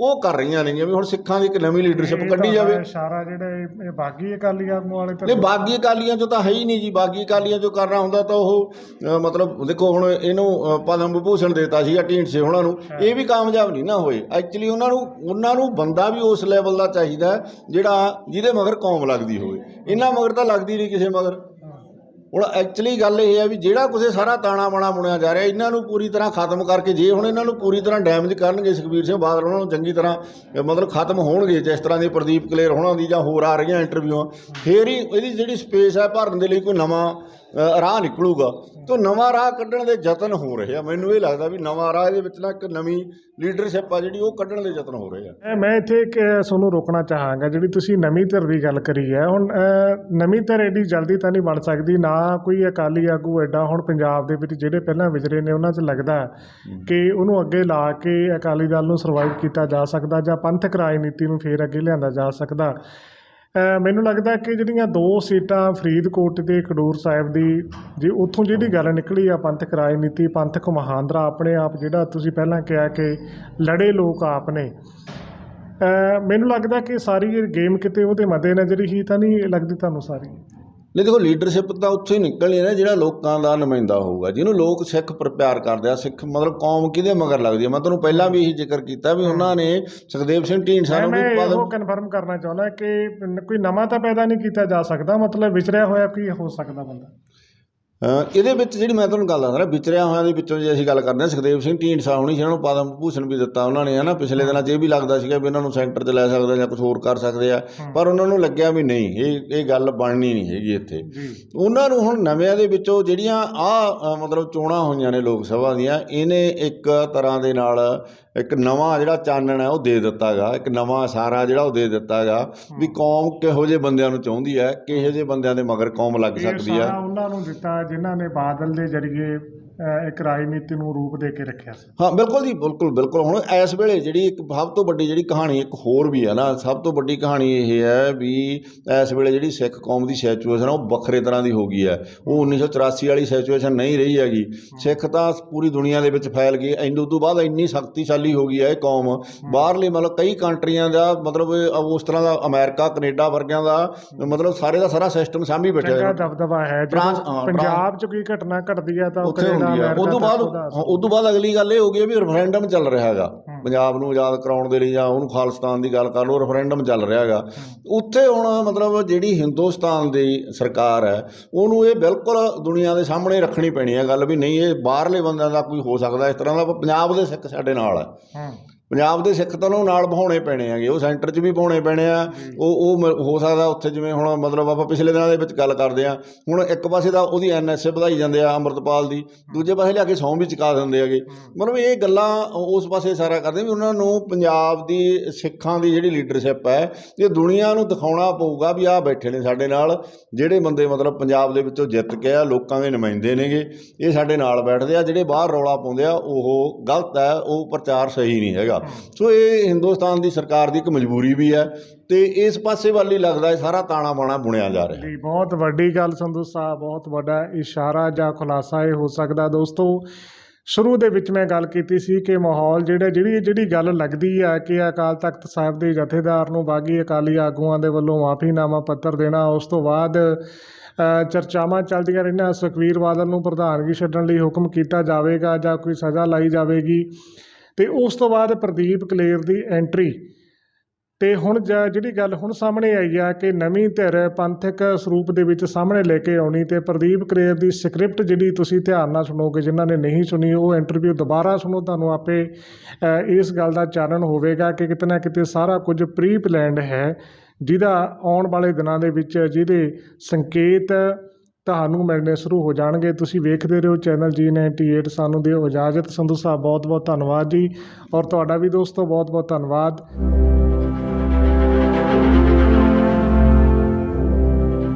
ਉਹ ਕਰ ਰਹੀਆਂ ਨੇਗੀਆਂ ਵੀ ਹੁਣ ਸਿੱਖਾਂ ਦੀ ਇੱਕ ਨਵੀਂ ਲੀਡਰਸ਼ਿਪ ਕੱਢੀ ਜਾਵੇ। ਇਸ਼ਾਰਾ ਜਿਹੜਾ ਇਹ ਬਾਗੀ ਅਕਾਲੀ ਆਗੂ ਵਾਲੇ ਤਾਂ ਨਹੀਂ ਬਾਗੀ ਅਕਾਲੀਆਂ ਚੋਂ ਤਾਂ ਹੈ ਹੀ ਨਹੀਂ ਜੀ। ਬਾਗੀ ਅਕਾਲੀਆਂ ਚੋਂ ਕਰਨਾ ਹੁੰਦਾ ਤਾਂ ਉਹ ਮਤਲਬ ਦੇਖੋ ਹੁਣ ਇਹਨੂੰ ਪਦਮ ਵਿਭੂਸ਼ਣ ਦੇਤਾ ਸੀਗਾ ਢੀਂਡਸੇ ਉਹਨਾਂ ਨੂੰ। ਇਹ ਵੀ ਕਾਮਯਾਬ ਨਹੀਂ ਨਾ ਹੋਏ। ਐਕਚੁਅਲੀ ਉਹਨਾਂ ਨੂੰ ਉਹਨਾਂ ਨੂੰ ਬੰਦਾ ਵੀ ਉਸ ਲੈਵਲ ਦਾ ਚਾਹੀਦਾ ਜਿਹੜਾ ਜਿਹਦੇ ਮਗਰ ਕੌਮ ਲੱਗਦੀ ਹੋਵੇ। ਇਹਨਾਂ ਮਗਰ ਤਾਂ ਲੱਗਦੀ ਨਹੀਂ ਕਿਸੇ ਮਗਰ। ਹੁਣ ਐਕਚੁਅਲੀ ਗੱਲ ਇਹ ਹੈ ਵੀ ਜਿਹੜਾ ਕੁਝ ਸਾਰਾ ਤਾਣਾ ਬਾਣਾ ਬੁਣਿਆ ਜਾ ਰਿਹਾ, ਇਹਨਾਂ ਨੂੰ ਪੂਰੀ ਤਰ੍ਹਾਂ ਖਤਮ ਕਰਕੇ ਜੇ ਹੁਣ ਇਹਨਾਂ ਨੂੰ ਪੂਰੀ ਤਰ੍ਹਾਂ ਡੈਮੇਜ ਕਰਨਗੇ ਸੁਖਬੀਰ ਸਿੰਘ ਬਾਦਲ, ਉਹਨਾਂ ਨੂੰ ਚੰਗੀ ਤਰ੍ਹਾਂ ਮਤਲਬ ਖਤਮ ਹੋਣਗੇ ਜਿਸ ਤਰ੍ਹਾਂ ਦੇ ਪ੍ਰਦੀਪ ਕਲੇਰ ਹੋਣਾ ਦੀ ਜਾਂ ਹੋਰ ਆ ਰਹੀਆਂ ਇੰਟਰਵਿਊਆਂ ਫੇਰ ਹੀ ਇਹਦੀ ਜਿਹੜੀ ਸਪੇਸ ਹੈ ਭਰਨ ਦੇ ਲਈ ਕੋਈ ਨਵਾਂ ਰਾਹ ਨਿਕਲੂਗਾ। ਤੋਂ ਨਵਾਂ ਰਾਹ ਕੱਢਣ ਦੇ ਯਤਨ ਹੋ ਰਹੇ ਆ। ਮੈਨੂੰ ਇਹ ਲੱਗਦਾ ਵੀ ਨਵਾਂ ਰਾਹ ਇਹਦੇ ਵਿੱਚ ਨਾ ਇੱਕ ਨਵੀਂ ਲੀਡਰਸ਼ਿਪ ਆ ਜਿਹੜੀ ਉਹ ਕੱਢਣ ਦੇ ਯਤਨ ਹੋ ਰਹੇ ਆ। ਮੈਂ ਇੱਥੇ ਇੱਕ ਤੁਹਾਨੂੰ ਰੋਕਣਾ ਚਾਹਾਂਗਾ ਜਿਹੜੀ ਤੁਸੀਂ ਨਵੀਂ ਧਿਰ ਦੀ ਗੱਲ ਕਰੀ ਹੈ। ਹੁਣ ਨਵੀਂ ਧਿਰ ਐਡੀ ਜਲਦੀ ਤਾਂ ਨਹੀਂ ਬਣ ਸਕਦੀ। ਨਾ ਕੋਈ ਅਕਾਲੀ ਆਗੂ ਐਡਾ ਹੁਣ ਪੰਜਾਬ ਦੇ ਵਿੱਚ ਜਿਹੜੇ ਪਹਿਲਾਂ ਵਿਚਰੇ ਨੇ ਉਹਨਾਂ 'ਚ ਲੱਗਦਾ ਕਿ ਉਹਨੂੰ ਅੱਗੇ ਲਾ ਕੇ ਅਕਾਲੀ ਦਲ ਨੂੰ ਸਰਵਾਈਵ ਕੀਤਾ ਜਾ ਸਕਦਾ ਜਾਂ ਪੰਥਕ ਰਾਜਨੀਤੀ ਨੂੰ ਫੇਰ ਅੱਗੇ ਲਿਆਂਦਾ ਜਾ ਸਕਦਾ। ਮੈਨੂੰ ਲੱਗਦਾ ਕਿ ਜਿਹੜੀਆਂ ਦੋ ਸੀਟਾਂ ਫਰੀਦਕੋਟ ਤੇ ਖਡੂਰ ਸਾਹਿਬ ਦੀ, ਜੇ ਉੱਥੋਂ ਜਿਹੜੀ ਗੱਲ ਨਿਕਲੀ ਆ ਪੰਥਕ ਰਾਜਨੀਤੀ, ਪੰਥਕ ਮਹਾਂਦਰਾ ਆਪਣੇ ਆਪ ਜਿਹੜਾ ਤੁਸੀਂ ਪਹਿਲਾਂ ਕਿਹਾ ਕਿ ਲੜੇ ਲੋਕ ਆਪ ਨੇ। ਮੈਨੂੰ ਲੱਗਦਾ ਕਿ ਸਾਰੀ ਇਹ ਗੇਮ ਕਿਤੇ ਉਹਦੇ ਮੱਦੇ ਨਜ਼ਰ ਹੀ ਤਾਂ ਨਹੀਂ ਲੱਗਦੀ ਤੁਹਾਨੂੰ ਸਾਰੀ? ਨਹੀਂ ਦੇਖੋ ਲੀਡਰਸ਼ਿਪ ਤਾਂ ਉੱਥੋਂ ਹੀ ਨਿਕਲਣੀ ਹੈ ਨਾ ਜਿਹੜਾ ਲੋਕਾਂ ਦਾ ਨੁਮਾਇੰਦਾ ਹੋਊਗਾ ਜਿਹਨੂੰ ਲੋਕ ਸਿੱਖ ਪਰ ਪਿਆਰ ਕਰਦੇ ਆ ਸਿੱਖ ਮਤਲਬ ਕੌਮ ਕਿਹਦੇ ਮਗਰ ਲੱਗਦੀ ਹੈ? ਮੈਂ ਤੁਹਾਨੂੰ ਪਹਿਲਾਂ ਵੀ ਇਹੀ ਜ਼ਿਕਰ ਕੀਤਾ ਵੀ ਉਹਨਾਂ ਨੇ ਸੁਖਦੇਵ ਸਿੰਘ ਢੀਂਡਸਾ ਨੂੰ ਵੀ ਪਦ ਕਨਫਰਮ ਕਰਨਾ ਚਾਹੁੰਦਾ ਕਿ ਕੋਈ ਨਵਾਂ ਤਾਂ ਪੈਦਾ ਨਹੀਂ ਕੀਤਾ ਜਾ ਸਕਦਾ ਮਤਲਬ ਵਿਚਰਿਆ ਹੋਇਆ ਕੀ ਹੋ ਸਕਦਾ ਬੰਦਾ? ਇਹਦੇ ਵਿੱਚ ਜਿਹੜੀ ਮੈਂ ਤੁਹਾਨੂੰ ਗੱਲ ਦੱਸ ਰਿਹਾ ਵਿਚਰਿਆ ਹੋਇਆਂ ਦੇ ਵਿੱਚੋਂ ਜੇ ਅਸੀਂ ਗੱਲ ਕਰਦੇ ਹਾਂ ਸੁਖਦੇਵ ਸਿੰਘ ਢੀਂਡਸਾ ਹੋਣੀ ਜਿਹਨਾਂ ਨੂੰ ਪਦਮ ਭੂਸ਼ਣ ਵੀ ਦਿੱਤਾ ਉਹਨਾਂ ਨੇ ਹਨਾ? ਪਿਛਲੇ ਦਿਨਾਂ 'ਚ ਇਹ ਵੀ ਲੱਗਦਾ ਸੀਗਾ ਵੀ ਇਹਨਾਂ ਨੂੰ ਸੈਂਟਰ 'ਚ ਲੈ ਸਕਦੇ ਆ ਜਾਂ ਕੁਝ ਹੋਰ ਕਰ ਸਕਦੇ ਆ ਪਰ ਉਹਨਾਂ ਨੂੰ ਲੱਗਿਆ ਵੀ ਨਹੀਂ ਇਹ ਇਹ ਗੱਲ ਬਣਨੀ ਨਹੀਂ ਹੈਗੀ ਇੱਥੇ। ਉਹਨਾਂ ਨੂੰ ਹੁਣ ਨਵਿਆਂ ਦੇ ਵਿੱਚੋਂ ਜਿਹੜੀਆਂ ਆ ਮਤਲਬ ਚੋਣਾਂ ਹੋਈਆਂ ਨੇ ਲੋਕ ਸਭਾ ਦੀਆਂ ਇਹਨੇ ਇੱਕ ਤਰ੍ਹਾਂ ਦੇ ਨਾਲ ਇੱਕ ਨਵਾਂ ਜਿਹੜਾ ਚਾਨਣ ਹੈ ਉਹ ਦੇ ਦਿੱਤਾਗਾ ਇੱਕ ਨਵਾਂ ਸਾਰਾ ਜਿਹੜਾ ਉਹ ਦੇ ਦਿੱਤਾਗਾ ਵੀ ਕੌਮ ਕਿਹੋ ਜਿਹੇ ਬੰਦਿਆਂ ਨੂੰ ਚਾਹੁੰਦੀ ਹੈ ਕਿਹੋ ਜਿਹੇ ਬੰਦਿਆਂ ਦੇ ਮਗਰ ਕੌਮ ਲੱਗ ਸਕਦੀ ਹੈ ਉਹਨਾਂ ਨੂੰ ਦਿੱਤਾ ਜਿਨ੍ਹਾਂ ਨੇ ਬਾਦਲ ਦੇ ਜਰੀਏ ਇੱਕ ਰਾਜਨੀਤੀ ਨੂੰ ਰੂਪ ਦੇ ਕੇ ਰੱਖਿਆ ਸੀ। ਹਾਂ ਬਿਲਕੁਲ ਜੀ ਬਿਲਕੁਲ ਬਿਲਕੁਲ। ਹੁਣ ਇਸ ਵੇਲੇ ਜਿਹੜੀ ਇੱਕ ਸਭ ਤੋਂ ਵੱਡੀ ਜਿਹੜੀ ਕਹਾਣੀ ਇੱਕ ਹੋਰ ਵੀ ਹੈ ਨਾ ਸਭ ਤੋਂ ਵੱਡੀ ਕਹਾਣੀ ਇਹ ਹੈ ਵੀ ਇਸ ਵੇਲੇ ਜਿਹੜੀ ਸਿੱਖ ਕੌਮ ਦੀ ਸਿਚੁਏਸ਼ਨ ਉਹ ਵੱਖਰੇ ਤਰ੍ਹਾਂ ਦੀ ਹੋ ਗਈ ਹੈ। ਉਹ 1984 ਵਾਲੀ ਸਿਚੁਏਸ਼ਨ ਨਹੀਂ ਰਹੀ ਹੈਗੀ। ਸਿੱਖ ਤਾਂ ਪੂਰੀ ਦੁਨੀਆ ਦੇ ਵਿੱਚ ਫੈਲ ਗਏ ਇੰਦੂ ਤੋਂ ਬਾਅਦ ਇੰਨੀ ਸ਼ਕਤੀਸ਼ਾਲੀ ਹੋ ਗਈ ਹੈ ਇਹ ਕੌਮ। ਬਾਹਰਲੇ ਮਤਲਬ ਕਈ ਕੰਟਰੀਆਂ ਦਾ ਮਤਲਬ ਉਸ ਤਰ੍ਹਾਂ ਦਾ ਅਮਰੀਕਾ ਕੈਨੇਡਾ ਵਰਗਿਆਂ ਦਾ ਮਤਲਬ ਸਾਰੇ ਦਾ ਸਾਰਾ ਸਿਸਟਮ ਸਾਂਭੀ ਬੈਠਾ ਚੰਗਾ ਹੈ। ਦਬਦਬਾ ਪੰਜਾਬ 'ਚ ਕੋਈ ਘਟਨਾ ਘਟਦੀ ਹੈ ਤਾਂ ਉਹ ਉੱਥੇ ਕੈਨੇਡਾ, ਹੁੰਦੀ ਆ ਅਮਰੀਕਾ ਉਸ ਤੋਂ ਤੱਕ ਬਾਅਦ ਉਸ ਤੋਂ ਬਾਅਦ ਅਗਲੀ ਗੱਲ ਇਹ ਹੋ ਗਈ ਵੀ ਰੈਫਰੈਂਡਮ ਚੱਲ ਰਿਹਾ ਹੈਗਾ। ਪੰਜਾਬ ਨੂੰ ਆਜ਼ਾਦ ਕਰਾਉਣ ਦੇ ਲਈ ਜਾਂ ਉਹਨੂੰ ਖਾਲਿਸਤਾਨ ਦੀ ਗੱਲ ਕਰ ਲਓ ਰੈਫਰੈਂਡਮ ਚੱਲ ਰਿਹਾ ਹੈਗਾ। ਉੱਥੇ ਹੁਣ ਮਤਲਬ ਜਿਹੜੀ ਹਿੰਦੁਸਤਾਨ ਦੀ ਸਰਕਾਰ ਹੈ ਉਹਨੂੰ ਇਹ ਬਿਲਕੁਲ ਦੁਨੀਆ ਦੇ ਸਾਹਮਣੇ ਰੱਖਣੀ ਪੈਣੀ ਹੈ ਗੱਲ ਵੀ ਨਹੀਂ ਇਹ ਬਾਹਰਲੇ ਬੰਦਿਆਂ ਦਾ ਕੋਈ ਹੋ ਸਕਦਾ ਇਸ ਤਰ੍ਹਾਂ ਦਾ ਪੰਜਾਬ ਦੇ ਸਿੱਖ ਸਾਡੇ ਨਾਲ ਹੈ। ਹਾਂ। ਪੰਜਾਬ ਦੇ ਸਿੱਖ ਤਾਂ ਉਹਨੂੰ ਨਾਲ ਬਹਾਉਣੇ ਪੈਣੇ ਹੈਗੇ ਉਹ ਸੈਂਟਰ 'ਚ ਵੀ ਬਹਾਉਣੇ ਪੈਣੇ ਆ ਉਹ ਉਹ ਹੋ ਸਕਦਾ ਉੱਥੇ ਜਿਵੇਂ ਹੁਣ ਮਤਲਬ ਆਪਾਂ ਪਿਛਲੇ ਦਿਨਾਂ ਦੇ ਵਿੱਚ ਗੱਲ ਕਰਦੇ ਆ ਹੁਣ ਇੱਕ ਪਾਸੇ ਤਾਂ ਉਹਦੀ ਐਨਐਸਏ ਵਧਾਈ ਜਾਂਦੇ ਆ ਅੰਮ੍ਰਿਤਪਾਲ ਦੀ ਦੂਜੇ ਪਾਸੇ ਲਿਆ ਕੇ ਸੌਂ ਵੀ ਚੁਕਾ ਦਿੰਦੇ ਹੈਗੇ। ਮਤਲਬ ਇਹ ਗੱਲਾਂ ਉਸ ਪਾਸੇ ਇਸ਼ਾਰਾ ਕਰਦੇ ਵੀ ਉਹਨਾਂ ਨੂੰ ਪੰਜਾਬ ਦੀ ਸਿੱਖਾਂ ਦੀ ਜਿਹੜੀ ਲੀਡਰਸ਼ਿਪ ਹੈ ਇਹ ਦੁਨੀਆ ਨੂੰ ਦਿਖਾਉਣਾ ਪਊਗਾ ਵੀ ਆਹ ਬੈਠੇ ਨੇ ਸਾਡੇ ਨਾਲ ਜਿਹੜੇ ਬੰਦੇ ਮਤਲਬ ਪੰਜਾਬ ਦੇ ਵਿੱਚੋਂ ਜਿੱਤ ਕੇ ਆ ਲੋਕਾਂ ਦੇ ਨੁਮਾਇੰਦੇ ਨੇਗੇ ਇਹ ਸਾਡੇ ਨਾਲ ਬੈਠਦੇ ਆ ਜਿਹੜੇ ਬਾਹਰ ਰੌਲਾ ਪਾਉਂਦੇ ਆ ਉਹ ਗਲਤ ਹੈ ਉਹ ਪ੍ਰਚਾਰ ਸਹੀ ਨਹੀਂ ਹੈਗਾ। ਸੋ ਇਹ ਹਿੰਦੁਸਤਾਨ ਦੀ ਸਰਕਾਰ ਦੀ ਇੱਕ ਮਜਬੂਰੀ ਵੀ ਹੈ ਤੇ ਇਸ ਪਾਸੇ ਵੱਲ ਹੀ ਲੱਗਦਾ ਹੈ ਸਾਰਾ ਤਾਣਾ ਬਾਣਾ ਬੁਣਿਆ ਜਾ ਰਿਹਾ। ਜੀ, ਬਹੁਤ ਵੱਡੀ ਗੱਲ ਸੰਧੂ ਸਾਹਿਬ, ਬਹੁਤ ਵੱਡਾ ਇਸ਼ਾਰਾ ਜਾਂ ਖੁਲਾਸਾ ਇਹ ਹੋ ਸਕਦਾ ਦੋਸਤੋ। ਸ਼ੁਰੂ ਦੇ ਵਿੱਚ ਮੈਂ ਗੱਲ ਕੀਤੀ ਸੀ ਕਿ ਮਾਹੌਲ ਜਿਹੜਾ, ਜਿਹੜੀ ਜਿਹੜੀ ਗੱਲ ਲੱਗਦੀ ਆ ਕਿ ਅਕਾਲ ਤਖਤ ਸਾਹਿਬ ਦੇ ਜਥੇਦਾਰ ਨੂੰ ਬਾਗੀ ਅਕਾਲੀ ਆਗੂਆਂ ਦੇ ਵੱਲੋਂ ਮਾਫੀਨਾਮਾ ਪੱਤਰ ਦੇਣਾ, ਉਸ ਤੋਂ ਬਾਅਦ ਚਰਚਾਵਾਂ ਚੱਲਦੀਆਂ ਰਹੀਆਂ ਸੁਖਵੀਰ ਬਾਦਲ ਨੂੰ ਪ੍ਰਧਾਨਗੀ ਛੱਡਣ ਲਈ ਹੁਕਮ ਕੀਤਾ ਜਾਵੇਗਾ ਜਾਂ ਕੋਈ ਸਜ਼ਾ ਲਾਈ ਜਾਵੇਗੀ। ਤੇ ਉਸ ਤੋਂ ਬਾਅਦ ਪ੍ਰਦੀਪ ਕਲੇਰ ਦੀ ਐਂਟਰੀ ਤੇ ਹੁਣ ਜ- ਜਿਹੜੀ ਗੱਲ ਹੁਣ ਸਾਹਮਣੇ ਆਈ ਆ ਕਿ ਨਵੀਂ ਧਿਰ ਪੰਥਕ ਸਰੂਪ ਦੇ ਵਿੱਚ ਸਾਹਮਣੇ ਲੈ ਕੇ ਆਉਣੀ ਤੇ ਪ੍ਰਦੀਪ ਕਲੇਰ ਦੀ ਸਕ੍ਰਿਪਟ ਜਿਹੜੀ ਤੁਸੀਂ ਧਿਆਨ ਨਾਲ ਸੁਣੋਗੇ ਜਿਨ੍ਹਾਂ ਨੇ ਨਹੀਂ ਸੁਣੀ, ਉਹ ਇੰਟਰਵਿਊ ਦੁਬਾਰਾ ਸੁਣੋ, ਤੁਹਾਨੂੰ ਆਪੇ ਇਸ ਗੱਲ ਦਾ ਚਾਨਣ ਹੋਵੇਗਾ ਕਿ ਕਿਤੇ ਨਾ ਕਿਤੇ ਸਾਰਾ ਕੁਝ ਪ੍ਰੀ ਪਲੈਨਡ ਹੈ, ਜਿਹਦਾ ਆਉਣ ਵਾਲੇ ਦਿਨਾਂ ਦੇ ਵਿੱਚ ਜਿਹਦੇ ਸੰਕੇਤ ਤੁਹਾਨੂੰ ਮਿਲਣੇ ਸ਼ੁਰੂ ਹੋ ਜਾਣਗੇ। ਤੁਸੀਂ ਵੇਖਦੇ ਰਹੋ ਚੈਨਲ G98 ਸਾਨੂੰ ਦਿਓ ਇਜਾਜ਼ਤ। ਸੰਧੂ ਸਾਹਿਬ ਬਹੁਤ ਬਹੁਤ ਧੰਨਵਾਦ ਜੀ। ਔਰ ਤੁਹਾਡਾ ਵੀ ਦੋਸਤੋ ਬਹੁਤ ਬਹੁਤ ਧੰਨਵਾਦ।